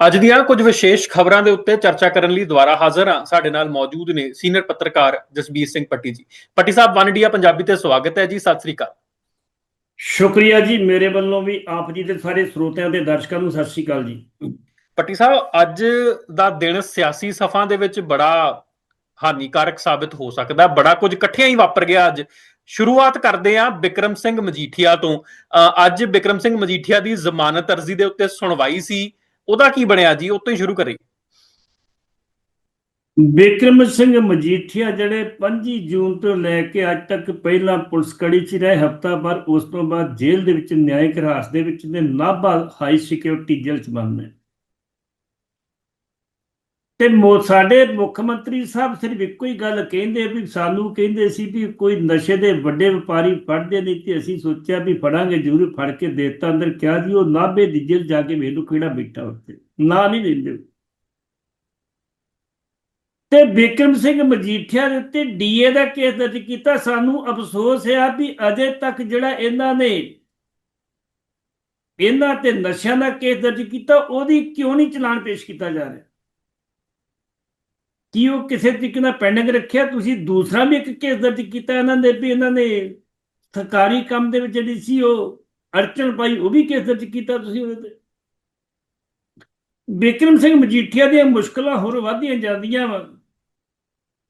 ਅੱਜ ਦੀਆਂ ਕੁਝ ਵਿਸ਼ੇਸ਼ ਖਬਰਾਂ ਦੇ ਉੱਤੇ ਚਰਚਾ ਕਰਨ ਲਈ ਦੁਬਾਰਾ ਹਾਜ਼ਰ ਹਾਂ। ਸਾਡੇ ਨਾਲ ਮੌਜੂਦ ਨੇ ਸੀਨੀਅਰ ਪੱਤਰਕਾਰ ਜਸਬੀਰ ਸਿੰਘ ਪੱਟੀ ਜੀ। ਪੱਟੀ ਸਾਹਿਬ ਵਨ ਇੰਡੀਆ ਪੰਜਾਬੀ ਤੇ ਸਵਾਗਤ ਹੈ ਜੀ। ਸਤਿ ਸ੍ਰੀ ਅਕਾਲ। ਸ਼ੁਕਰੀਆ ਜੀ ਮੇਰੇ ਵੱਲੋਂ ਵੀ ਆਪ ਜੀ ਦੇ ਸਾਰੇ ਸਰੋਤਿਆਂ ਤੇ ਦਰਸ਼ਕਾਂ ਨੂੰ ਸਤਿ ਸ਼੍ਰੀ ਅਕਾਲ ਜੀ। ਪੱਟੀ ਸਾਹਿਬ ਅੱਜ ਦਾ ਦਿਨ ਸਿਆਸੀ ਸਫਾਂ ਦੇ ਵਿੱਚ ਬੜਾ ਹਾਨੀਕਾਰਕ ਸਾਬਿਤ ਹੋ ਸਕਦਾ। ਬੜਾ ਕੁਝ ਇਕੱਠਿਆਂ ਹੀ ਵਾਪਰ ਗਿਆ ਅੱਜ। ਸ਼ੁਰੂਆਤ ਕਰਦੇ ਹਾਂ ਬਿਕਰਮ ਸਿੰਘ ਮਜੀਠੀਆ ਤੋਂ। ਅੱਜ ਬਿਕਰਮ ਸਿੰਘ ਮਜੀਠੀਆ ਦੀ ਜ਼ਮਾਨਤ ਅਰਜ਼ੀ ਦੇ ਉੱਤੇ ਸੁਣਵਾਈ ਸੀ। ਉਹਦਾ ਕੀ ਬਣਿਆ ਜੀ? ਉਹ ਤੋਂ ਹੀ ਸ਼ੁਰੂ ਕਰੇ ਬਿਕਰਮ ਸਿੰਘ ਮਜੀਠੀਆ ਜਿਹੜੇ 25 ਜੂਨ ਤੋਂ ਲੈ ਕੇ ਅੱਜ ਤੱਕ ਪਹਿਲਾਂ ਪੁਲਿਸ ਕੜੀ 'ਚ ਰਹੇ, ਹਫਤਾ ਭਰ ਉਸ ਤੋਂ ਬਾਅਦ ਜੇਲ੍ਹ ਦੇ ਵਿੱਚ, ਨਿਆਇਕ ਹਿਰਾਸਤ ਦੇ ਵਿੱਚ ਨੇ ਨਾਭਾ ਹਾਈ ਸਿਕਿਉਰਿਟੀ ਜੇਲ੍ਹ 'ਚ ਬੰਦ ਨੇ ਤੇ ਸਾਡੇ ਮੁੱਖ ਮੰਤਰੀ ਸਾਹਿਬ ਸਿਰਫ ਇੱਕੋ ਹੀ ਗੱਲ ਕਹਿੰਦੇ ਵੀ ਸਾਨੂੰ ਕਹਿੰਦੇ ਸੀ ਵੀ ਕੋਈ ਨਸ਼ੇ ਦੇ ਵੱਡੇ ਵਪਾਰੀ ਫੜਦੇ ਨਹੀਂ ਤੇ ਅਸੀਂ ਸੋਚਿਆ ਵੀ ਫੜਾਂਗੇ ਜ਼ਰੂਰ ਫੜ ਕੇ ਦੇਤਾ ਅੰਦਰ ਕਿਹਾ ਜੀ, ਉਹ ਨਾਭੇ ਦੀ ਜੇਲ੍ਹ ਜਾ ਕੇ ਮੈਨੂੰ ਕਿਹੜਾ ਬੈਠਾ ਉੱਤੇ ਨਾ ਨਹੀਂ ਦਿੰਦੇ। ਤੇ ਬਿਕਰਮ ਸਿੰਘ ਮਜੀਠੀਆ ਦੇ ਉੱਤੇ ਡੀਏ ਦਾ ਕੇਸ ਦਰਜ ਕੀਤਾ। ਸਾਨੂੰ ਅਫਸੋਸ ਹੈ ਵੀ ਅਜੇ ਤੱਕ ਜਿਹੜਾ ਇਹਨਾਂ ਨੇ ਇਹਨਾਂ ਤੇ ਨਸ਼ਿਆਂ ਦਾ ਕੇਸ ਦਰਜ ਕੀਤਾ, ਉਹਦੀ ਕਿਉਂ ਨਹੀਂ ਚਲਾਨ ਪੇਸ਼ ਕੀਤਾ ਜਾ ਰਿਹਾ? ਕੀ ਉਹ ਕਿਸੇ ਤਰੀਕੇ ਨਾਲ ਪੈਂਡਿੰਗ ਰੱਖਿਆ? ਤੁਸੀਂ ਦੂਸਰਾ ਵੀ ਇੱਕ ਕੇਸ ਦਰਜ ਕੀਤਾ ਇਹਨਾਂ ਦੇ ਵੀ ਇਹਨਾਂ ਨੇ ਸਰਕਾਰੀ ਕੰਮ ਦੇ ਵਿੱਚ ਜਿਹੜੀ ਸੀ ਉਹ ਅੜਚਣ ਪਾਈ, ਉਹ ਵੀ ਕੇਸ ਦਰਜ ਕੀਤਾ ਤੁਸੀਂ ਉਹਦੇ ਤੇ? ਬਿਕਰਮ ਸਿੰਘ ਮਜੀਠੀਆ ਦੀਆਂ ਮੁਸ਼ਕਲਾਂ ਹੋਰ ਵਧਦੀਆਂ ਜਾਂਦੀਆਂ ਵਾ।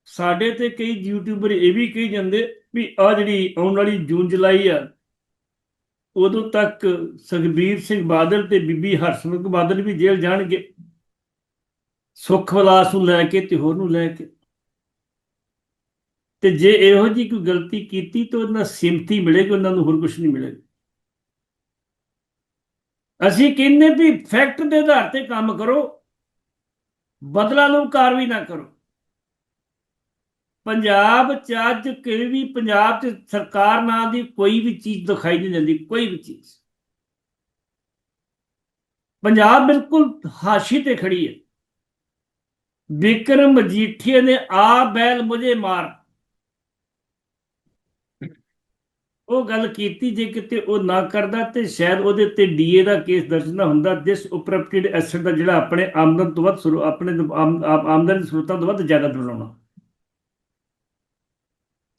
ਸਾਡੇ ਤੇ ਕਈ ਯੂਟਿਊਬਰ ਇਹ ਵੀ ਕਹੀ ਜਾਂਦੇ ਵੀ ਆ ਜਿਹੜੀ ਆਉਣ ਵਾਲੀ ਜੂਨ, ਜੁਲਾਈ ਆ, ਉਦੋਂ ਤੱਕ ਸੁਖਬੀਰ ਸਿੰਘ ਬਾਦਲ ਤੇ ਬੀਬੀ ਹਰਸਿਮਰਤ ਬਾਦਲ ਵੀ ਜੇਲ੍ਹ ਜਾਣਗੇ। ਸੁਖ ਵਿਲਾਸ ਨੂੰ ਲੈ ਕੇ ਤੇ ਹੋਰ ਨੂੰ ਲੈ ਕੇ। ਤੇ ਜੇ ਇਹੋ ਜੀ ਕੋਈ ਗਲਤੀ ਕੀਤੀ ਤਾਂ ਉਹਨਾਂ ਸਿਮਤੀ ਮਿਲੇਗੀ, ਉਹਨਾਂ ਨੂੰ ਹੋਰ ਕੁਝ ਨਹੀਂ ਮਿਲੇਗਾ। ਅਸੀਂ ਕਹਿੰਦੇ ਵੀ ਫੈਕਟ ਦੇ ਆਧਾਰ ਤੇ ਕੰਮ ਕਰੋ, ਬਦਲਾ ਲਓ ਕਾਰਵਾਈ ਨਾ ਕਰੋ। ਪੰਜਾਬ ਚ ਅੱਜ ਕੋਈ ਵੀ ਪੰਜਾਬ ਚ ਸਰਕਾਰ ਨਾਂ ਦੀ ਕੋਈ ਵੀ ਚੀਜ਼ ਦਿਖਾਈ ਨਹੀਂ ਦਿੰਦੀ, ਕੋਈ ਵੀ ਚੀਜ਼। ਪੰਜਾਬ ਬਿਲਕੁਲ ਹਾਸ਼ੀ ਤੇ ਖੜੀ ਹੈ। ਵਿਕਰਮ ਮਜੀਠੀਆ ਨੇ ਆ ਬੈਲ ਮੁਝੇ ਮਾਰ। ਉਹ ਗੱਲ ਕੀਤੀ ਜੇ ਕਿਤੇ ਉਹ ਨਾ ਕਰਦਾ ਤੇ ਸ਼ਾਇਦ ਉਹਦੇ ਉੱਤੇ ਡੀਏ ਦਾ ਕੇਸ ਦਰਜ ਨਾ ਹੁੰਦਾ। ਦਿਸ ਉਪਰਪਟਿਡ ਐਸੈਟ ਦਾ ਜਿਹੜਾ ਆਪਣੇ ਆਮਦਨ ਤੋਂ ਵੱਧ ਆਪਣੇ ਆਮਦਨ ਸਰੋਤਾਂ ਤੋਂ ਵੱਧ ਜ਼ਿਆਦਾ ਬਣਾਉਣਾ।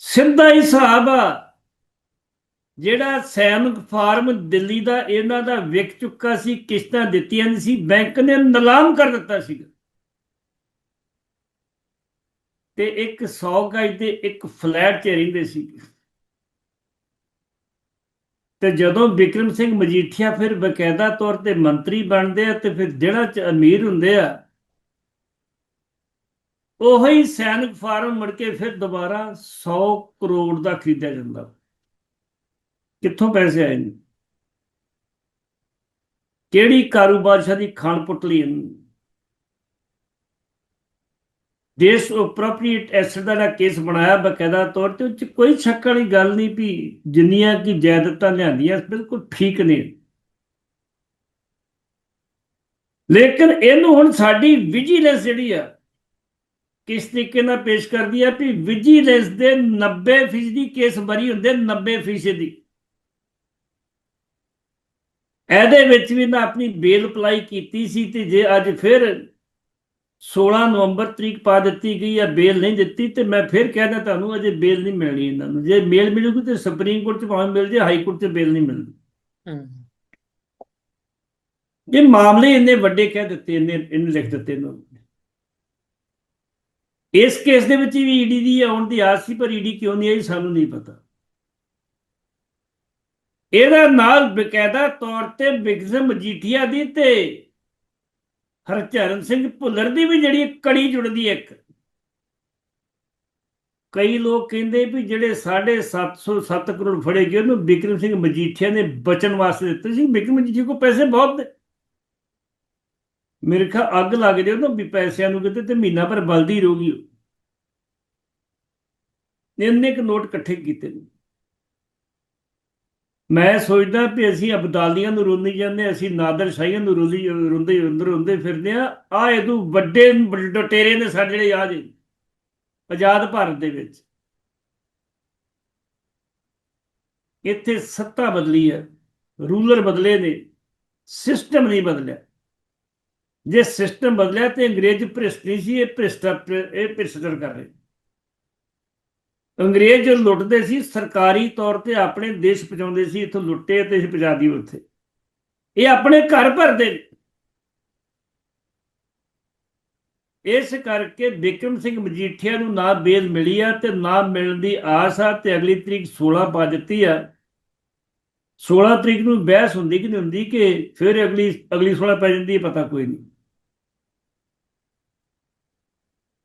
ਸਿੱਧਾ ਹੀ ਹਿਸਾਬ ਆ। ਜਿਹੜਾ ਸੈਨਿਕ ਫਾਰਮ ਦਿੱਲੀ ਦਾ ਇਹਨਾਂ ਦਾ ਵਿਕ ਚੁੱਕਾ ਸੀ, ਕਿਸ਼ਤਾਂ ਦਿੱਤੀਆਂ ਨਹੀਂ ਸੀ, ਬੈਂਕ ਨੇ ਨਿਲਾਮ ਕਰ ਦਿੱਤਾ ਸੀਗਾ। ਤੇ ਇੱਕ 100 ਗਜ ਦੇ ਇੱਕ ਫਲੈਟ 'ਚ ਰਹਿੰਦੇ ਸੀ। ਤੇ ਜਦੋਂ ਵਿਕਰਮ ਸਿੰਘ ਮਜੀਠੀਆ ਫਿਰ ਬਕਾਇਦਾ ਤੌਰ ਤੇ ਮੰਤਰੀ ਬਣਦੇ ਆ ਤੇ ਫਿਰ ਜਿਹੜਾ ਚ ਅਮੀਰ ਹੁੰਦੇ ਆ, ਉਹੀ ਸੈਨਿਕ ਫਾਰਮ ਮੁੜ ਕੇ ਫਿਰ ਦੁਬਾਰਾ 100 ਕਰੋੜ ਦਾ ਖਰੀਦਿਆ ਜਾਂਦਾ। ਕਿੱਥੋਂ ਪੈਸੇ ਆਏ ਨੇ? ਕਿਹੜੀ ਕਾਰੋਬਾਰਸ਼ਾ ਦੀ ਖਾਣ ਪੁੱਟ ਲਈ ਇਹਨੂੰ? ਦੇਸ਼ ਅਪਰੋਪਰੀਏਟ ਐਸੈਟ ਦਾ ਜਿਹੜਾ ਕੇਸ ਬਣਾਇਆ ਬਕਾਇਦਾ ਤੌਰ ਤੇ, ਉਹ ਕੋਈ ਸ਼ੱਕ ਵਾਲੀ ਗੱਲ ਨਹੀਂ ਵੀ ਜਿੰਨੀਆਂ ਕਿ ਜਾਇਦਾਦਾਂ ਲਿਆਂਦੀਆਂ, ਬਿਲਕੁਲ ਠੀਕ ਨੇ। ਲੇਕਿਨ ਇਹਨੂੰ ਹੁਣ ਸਾਡੀ ਵਿਜੀਲੈਂਸ ਜਿਹੜੀ ਆ, ਕਿਸ ਤਰੀਕੇ ਨਾਲ ਪੇਸ਼ ਕਰਦੀ ਆ ਵੀ ਵਿਜੀਲੈਂਸ ਦੇ 90% ਕੇਸ ਬਰੀ ਹੁੰਦੇ 90% ਇਹਦੇ ਵਿੱਚ ਵੀ ਨਾ ਆਪਣੀ ਬੇਲ ਅਪਲਾਈ ਕੀਤੀ ਸੀ ਤੇ ਜੇ ਅੱਜ ਫਿਰ 16 ਨਵੰਬਰ ਤਰੀਕ ਪਾ ਦਿੱਤੀ ਗਈ ਹੈ ਬੇਲ ਨਹੀਂ ਦਿੱਤੀ ਤੇ ਮੈਂ ਫਿਰ ਕਹਿੰਦਾ ਤੁਹਾਨੂੰ ਅਜੇ ਬੇਲ ਨਹੀਂ ਮਿਲਣੀ ਇਹਨਾਂ ਨੂੰ। ਜੇ ਮੇਲ ਮਿਲੂਗੀ ਤੇ ਸੁਪਰੀਮ ਕੋਰਟ ਚ ਭਾਵੇਂ ਮਿਲ ਜੇ ਹਾਈ ਕੋਰਟ ਚ ਬੇਲ ਨਹੀਂ ਮਿਲਦੀ। ਇਹ ਮਾਮਲੇ ਇੰਨੇ ਵੱਡੇ ਕਹਿ ਦਿੱਤੇ ਇੰਨੇ ਇਹਨੇ ਲਿਖ ਦਿੱਤੇ ਇਹਨਾਂ ਇਸ ਕੇਸ ਦੇ ਵਿੱਚ ਵੀ ਈਡੀ ਦੀ ਆਉਣ ਦੀ ਆਸ ਸੀ ਪਰ ਈਡੀ ਕਿਉਂ ਨਹੀਂ ਆਈ ਸਾਨੂੰ ਨਹੀਂ ਪਤਾ। ਇਹਦਾ ਨਾਲ ਬਕਾਇਦਾ ਤੌਰ ਤੇ ਬਿਗਜ਼ਮ ਮਜੀਠੀਆ ਦੀ ਤੇ ਹਰਚਰਨ ਸਿੰਘ ਭੁੱਲਰ ਦੀ ਵੀ ਜਿਹੜੀ ਕੜੀ ਜੁੜਦੀ ਹੈ ਇੱਕ। ਕਈ ਲੋਕ ਕਹਿੰਦੇ ਵੀ ਜਿਹੜੇ 750 ਕਰੋੜ ਫੜੇ ਗਏ, ਉਹਨੂੰ ਬਿਕਰਮ ਸਿੰਘ ਮਜੀਠੀਆ ਨੇ ਬਚਣ ਵਾਸਤੇ ਦਿੱਤੇ ਸੀ। ਬਿਕਰਮ ਮਜੀਠੀਆ ਕੋਲ ਪੈਸੇ ਬਹੁਤ ਨੇ। ਮੇਰੇ ਖਿਆਲ ਅੱਗ ਲੱਗ ਜੇ ਉਹਨੂੰ ਵੀ ਪੈਸਿਆਂ ਨੂੰ ਕਿਤੇ ਤੇ ਮਹੀਨਾ ਭਰ ਬਲਦੀ ਰਹੂਗੀ ਉਹ। ਇੰਨੇ ਕੁ ਨੋਟ ਇਕੱਠੇ ਕੀਤੇ ਨੇ। ਮੈਂ ਸੋਚਦਾ ਵੀ ਅਸੀਂ ਅਬਦਾਲੀਆਂ ਨੂੰ ਰੋਂਦੀ ਜਾਂਦੇ ਅਸੀਂ ਨਾਦਰ ਸ਼ਾਹੀਆਂ ਨੂੰ ਰੋਲੀ ਰੋਂਦੇ ਅੰਦਰ ਹੁੰਦੇ ਫਿਰਦੇ ਆ ਆ ਇਹਦੂ ਵੱਡੇ ਡਟੇਰੇ ਨੇ ਸਾਡੇ ਜਿਹੜੇ ਆ ਜੀ ਆਜ਼ਾਦ ਭਾਰਤ ਦੇ ਵਿੱਚ। ਇੱਥੇ ਸੱਤਾ ਬਦਲੀ ਹੈ, ਰੂਲਰ ਬਦਲੇ ਨੇ, ਸਿਸਟਮ ਨਹੀਂ ਬਦਲਿਆ। ਜੇ ਸਿਸਟਮ ਬਦਲਿਆ ਤੇ ਅੰਗਰੇਜ਼ ਭ੍ਰਿਸ਼ਟ ਨਹੀਂ ਸੀ, ਇਹ ਭ੍ਰਿਸ਼ਟਾ, ਇਹ ਭ੍ਰਿਸ਼ਟਾਚਾਰ ਕਰ ਰਹੇ ਅੰਗਰੇਜ਼ ਲੁੱਟਦੇ ਸੀ, ਸਰਕਾਰੀ ਤੌਰ ਤੇ ਆਪਣੇ ਦੇਸ਼ ਪਹੁੰਚਾਉਂਦੇ ਸੀ, ਇਥੋਂ ਲੁੱਟੇ ਤੇ ਅਸੀਂ ਉੱਥੇ। ਇਹ ਆਪਣੇ ਘਰ ਭਰਦੇ ਇਸ ਕਰਕੇ ਬਿਕਰਮ ਸਿੰਘ ਮਜੀਠੀਆ ਨੂੰ ਨਾ ਬੇਲ ਮਿਲੀ ਆ ਤੇ ਨਾ ਮਿਲਣ ਦੀ ਆਸ ਆ ਤੇ ਅਗਲੀ ਤਰੀਕ 16 ਪਾ ਦਿੱਤੀ ਆ। 16 ਤਰੀਕ ਨੂੰ ਬਹਿਸ ਹੁੰਦੀ ਕਿ ਨਹੀਂ ਹੁੰਦੀ ਕਿ ਫਿਰ ਅਗਲੀ ਅਗਲੀ 16 ਪੈ ਜਾਂਦੀ ਹੈ ਪਤਾ ਕੋਈ ਨਹੀਂ।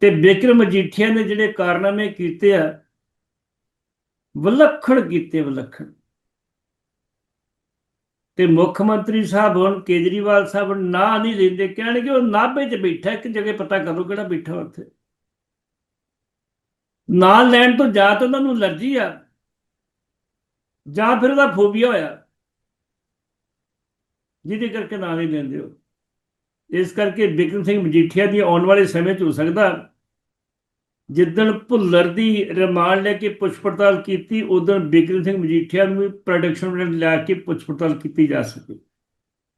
ਤੇ ਬਿਕਰਮ ਮਜੀਠੀਆ ਨੇ ਜਿਹੜੇ ਕਾਰਨਾਮੇ ਕੀਤੇ ਆ ਵਿਲੱਖਣ ਕੀਤੇ ਵਿਲੱਖਣ। ਤੇ ਮੁੱਖ ਮੰਤਰੀ ਸਾਹਿਬ ਹੁਣ ਕੇਜਰੀਵਾਲ ਸਾਹਿਬ ਨਾ ਨਹੀਂ ਲੈਂਦੇ ਕਹਿਣਗੇ ਉਹ ਨਾਭੇ 'ਚ ਬੈਠਾ, ਇੱਕ ਜਗ੍ਹਾ ਪਤਾ ਕਰੋ ਕਿਹੜਾ ਬੈਠਾ ਉੱਥੇ। ਨਾ ਲੈਣ ਤੋਂ ਜਾਂ ਤਾਂ ਉਹਨਾਂ ਨੂੰ ਅਲਰਜੀ ਆ, ਜਾਂ ਫਿਰ ਉਹਦਾ ਫੋਬੀਆ ਹੋਇਆ। ਜਿਹਦੇ ਕਰਕੇ ਨਾਂ ਨਹੀਂ ਲੈਂਦੇ ਹੋ ਇਸ ਕਰਕੇ ਬਿਕਰਮ ਸਿੰਘ ਮਜੀਠੀਆ ਦੀ ਆਉਣ ਵਾਲੇ ਸਮੇਂ 'ਚ ਹੋ ਸਕਦਾ ਜਿੱਦਣ ਭੁੱਲਰ ਦੀ ਰਿਮਾਂਡ ਲੈ ਕੇ ਪੁੱਛ ਪੜਤਾਲ ਕੀਤੀ ਉਦੋਂ ਬਿਕਰਮ ਸਿੰਘ ਮਜੀਠੀਆ ਨੂੰ ਵੀ ਪ੍ਰੋਡਕਸ਼ਨ ਲੈ ਕੇ ਪੁੱਛ ਪੜਤਾਲ ਕੀਤੀ ਜਾ ਸਕੇ।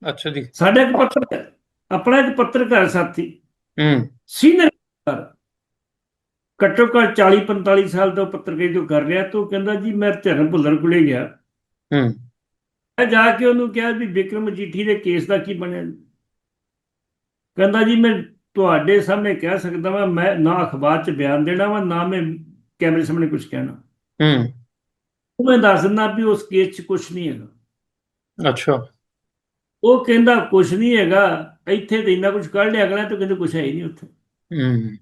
ਅੱਛਾ ਜੀ। ਸਾਡਾ ਇੱਕ ਪੱਤਰਕਾਰ ਆਪਣਾ ਇੱਕ ਪੱਤਰਕਾਰ ਸਾਥੀ ਹੂੰ। ਸੀਨੀਅਰ ਘੱਟੋ ਘੱਟ 40 45 ਸਾਲ ਤੋਂ ਪੱਤਰਕਾਰੀ ਜੋ ਕਰ ਰਿਹਾ ਤੋਂ ਕਹਿੰਦਾ ਜੀ ਮੈਂ ਧਰਨ ਭੁੱਲਰ ਕੋਲੇ ਗਿਆ। ਹੂੰ। ਮੈਂ ਜਾ ਕੇ ਉਹਨੂੰ ਕਿਹਾ ਵੀ ਵਿਕਰਮ ਮਜੀਠੀ ਦੇ ਕੇਸ ਦਾ ਕੀ ਬਣਿਆ? ਕਹਿੰਦਾ ਜੀ ਮੈਂ ਤੁਹਾਡੇ ਸਾਹਮਣੇ ਕਹਿ ਸਕਦਾ ਵਾਂ ਮੈਂ ਨਾ ਅਖਬਾਰ 'ਚ ਬਿਆਨ ਦੇਣਾ ਵਾ ਨਾ ਮੈਂ ਕੈਮਰੇ ਸਾਹਮਣੇ ਕੁਝ ਕਹਿਣਾ। ਹੂੰ। ਉਹ ਮੈਂ ਦੱਸ ਦਿੰਦਾ ਵੀ ਉਸ ਕੇਸ 'ਚ ਕੁਝ ਨਹੀਂ ਹੈਗਾ। ਅੱਛਾ। ਉਹ ਕਹਿੰਦਾ ਕੁਝ ਨਹੀਂ ਹੈਗਾ ਇੱਥੇ ਤੇ ਇੰਨਾ ਕੁਝ ਕੱਢ ਲਿਆ ਅਗਲਾ ਤਾਂ ਕਹਿੰਦੇ ਕੁਝ ਹੈ ਹੀ ਨਹੀਂ ਉੱਥੇ। ਹੂੰ।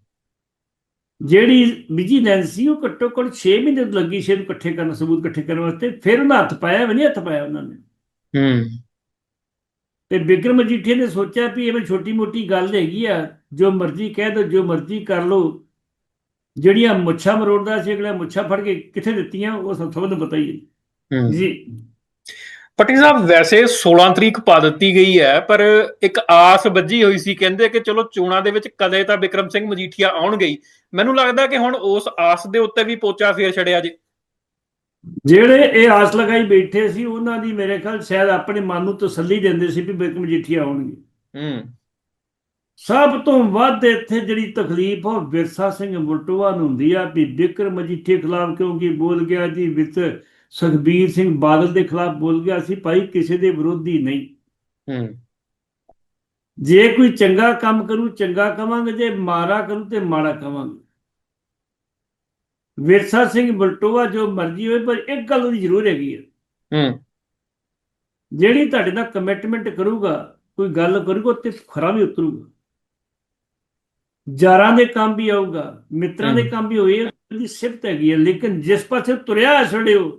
ਜਿਹੜੀ ਵਿਜੀਲੈਂਸ ਸੀ ਉਹ ਘੱਟੋ ਘੱਟ 6 ਮਹੀਨੇ ਲੱਗੀ ਸੀ ਇਹਨੂੰ ਇਕੱਠੇ ਕਰਨ ਸਬੂਤ ਇਕੱਠੇ ਕਰਨ ਵਾਸਤੇ। ਫਿਰ ਉਹਨਾਂ ਹੱਥ ਪਾਇਆ ਵੀ ਨਹੀਂ ਹੱਥ ਪਾਇਆ ਉਹਨਾਂ ਨੇ। ਹੂੰ। ਤੇ ਬਿਕਰਮ ਮਜੀਠੀਆ ਨੇ ਸੋਚਿਆ ਵੀ ਇਹ ਮੈਂ ਛੋਟੀ ਮੋਟੀ ਗੱਲ ਹੈਗੀ ਆ ਜੋ ਮਰਜ਼ੀ ਕਹਿ ਦੋ ਜੋ ਮਰਜ਼ੀ ਕਰ ਲੋ ਜਿਹੜੀਆਂ ਮੁੱਛਾਂ ਮਰੋੜਦਾ ਸੀ ਅਗਲਾ ਮੁੱਛਾਂ ਫੜ ਕੇ ਕਿੱਥੇ ਦਿੱਤੀਆਂ ਉਹ ਸਭ ਨੂੰ ਪਤਾ ਹੀ ਹੈ। ਜੀ। ਪੱਟੀ ਸਾਹਿਬ ਵੈਸੇ 16 ਤਰੀਕ ਪਾ ਦਿੱਤੀ ਗਈ ਹੈ ਪਰ ਇੱਕ ਆਸ ਵੱਜੀ ਹੋਈ ਸੀ ਕਹਿੰਦੇ ਕਿ ਚਲੋ ਚੋਣਾਂ ਦੇ ਵਿੱਚ ਕਦੇ ਤਾਂ ਬਿਕਰਮ ਸਿੰਘ ਮਜੀਠੀਆ ਆਉਣਗੇ ਮੈਨੂੰ ਲੱਗਦਾ ਕਿ ਹੁਣ ਉਸ ਆਸ ਦੇ ਉੱਤੇ ਵੀ ਪੋਚਾ ਫੇਰ ਛੜਿਆ ਜੇ। ਜਿਹੜੇ ਇਹ ਆਸ ਲਗਾਈ ਬੈਠੇ ਸੀ ਉਹਨਾਂ ਦੀ ਮੇਰੇ ਖਿਆਲ ਸ਼ਾਇਦ ਆਪਣੇ ਮਨ ਨੂੰ ਤਸੱਲੀ ਦਿੰਦੇ ਸੀ ਵੀ ਬਿਕਰਮ ਮਜੀਠੀਆ ਆਉਣਗੇ। ਹੂੰ। ਸਭ ਤੋਂ ਵੱਧ ਇੱਥੇ ਜਿਹੜੀ ਤਕਲੀਫ ਉਹ ਵਿਰਸਾ ਸਿੰਘ ਬਲਟੋਆ ਨੂੰ ਹੁੰਦੀ ਆ ਵੀ ਬਿਕਰਮ ਮਜੀਠੀਆ ਖਿਲਾਫ ਕਿਉਂਕਿ ਬੋਲ ਗਿਆ ਜੀ? ਵਿੱਚ ਸੁਖਬੀਰ ਸਿੰਘ ਬਾਦਲ ਦੇ ਖਿਲਾਫ ਬੋਲ ਗਿਆ ਸੀ ਭਾਈ ਕਿਸੇ ਦੇ ਵਿਰੋਧੀ ਨਹੀਂ। ਹੂੰ। ਜੇ ਕੋਈ ਚੰਗਾ ਕੰਮ ਕਰੂ ਚੰਗਾ ਕਵਾਂਗੇ ਜੇ ਮਾੜਾ ਕਰੂ ਤੇ ਮਾੜਾ ਕਵਾਂਗੇ। ਵਿਰਸਾ ਸਿੰਘ ਬਲਟੋਆ ਜੋ ਮਰਜ਼ੀ ਹੋਵੇ ਪਰ ਇੱਕ ਗੱਲ ਉਹਦੀ ਜ਼ਰੂਰ ਹੈਗੀ ਹੈ ਹੂੰ। ਜਿਹੜੀ ਤੁਹਾਡੇ ਨਾਲ ਕਮਿਟਮੈਂਟ ਕਰੂਗਾ ਕੋਈ ਗੱਲ ਕਰੂਗਾ ਤੇ ਖਰਾ ਵੀ ਉਤਰੂਗਾ। ਯਾਰਾਂ ਦੇ ਕੰਮ ਵੀ ਆਊਗਾ ਮਿੱਤਰਾਂ ਦੇ। ਕੰਮ ਵੀ ਹੋਏ ਉਹਦੀ ਸਿਫਤ ਹੈਗੀ ਹੈ ਲੇਕਿਨ ਜਿਸ ਪਾਸੇ ਤੁਰਿਆ ਛੜਿਓ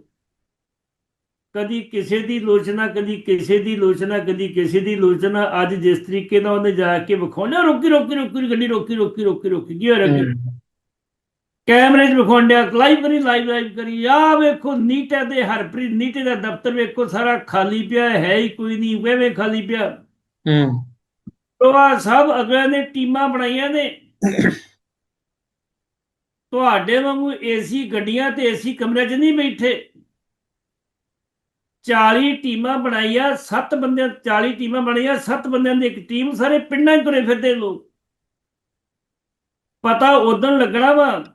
ਕਦੀ ਕਿਸੇ ਦੀ ਲੋਚਨਾ ਕਦੀ ਕਿਸੇ ਦੀ ਲੋਚਨਾ ਕਦੀ ਕਿਸੇ ਦੀ ਲੋਚਨਾ ਅੱਜ ਜਿਸ ਤਰੀਕੇ ਨਾਲ ਉਹਨੇ ਜਾ ਕੇ ਵਿਖਾਉਣਾ ਰੋਕੀ ਰੋਕੀ ਰੋਕੀ ਗੱਡੀ ਰੋਕੀ ਰੋਕੀ ਰੋਕੀ ਰੋਕੀ ਕੀ ਹੋ ਰਿਹਾ ਕੀ ਕੈਮਰੇ 'ਚ ਵਿਖਾਉਂਦਿਆ ਲਾਈਵ ਕਰੀ ਲਾਈਵ ਲਾਈਵ ਕਰੀ। ਆ ਵੇਖੋ ਨੀਟੇ ਦੇ ਹਰਪ੍ਰੀਤ ਨੀਟੇ ਦਾ ਦਫ਼ਤਰ ਵੇਖੋ ਸਾਰਾ ਖਾਲੀ ਪਿਆ ਹੈ ਹੀ ਕੋਈ ਨਹੀਂ ਵੇਵੇਂ ਖਾਲੀ ਪਿਆ। ਹੂੰ। ਉਹ ਆ ਸਭ ਅਗਲੇ ਨੇ ਟੀਮਾਂ ਬਣਾਈਆਂ ਨੇ। ਤੁਹਾਡੇ ਵਾਂਗੂ ਏਸੀ ਗੱਡੀਆਂ ਤੇ ਏਸੀ ਕਮਰੇ 'ਚ ਨਹੀਂ ਬੈਠੇ। 40 ਟੀਮਾਂ ਬਣਾਈਆਂ 7 ਬੰਦਿਆਂ 40 ਟੀਮਾਂ ਬਣਾਈਆਂ 7 ਬੰਦਿਆਂ ਦੀ ਇੱਕ ਟੀਮ ਸਾਰੇ ਪਿੰਡਾਂ 'ਚ ਤੁਰੇ ਫਿਰਦੇ ਲੋਕ। ਪਤਾ ਉਦੋਂ ਲੱਗਣਾ ਵਾ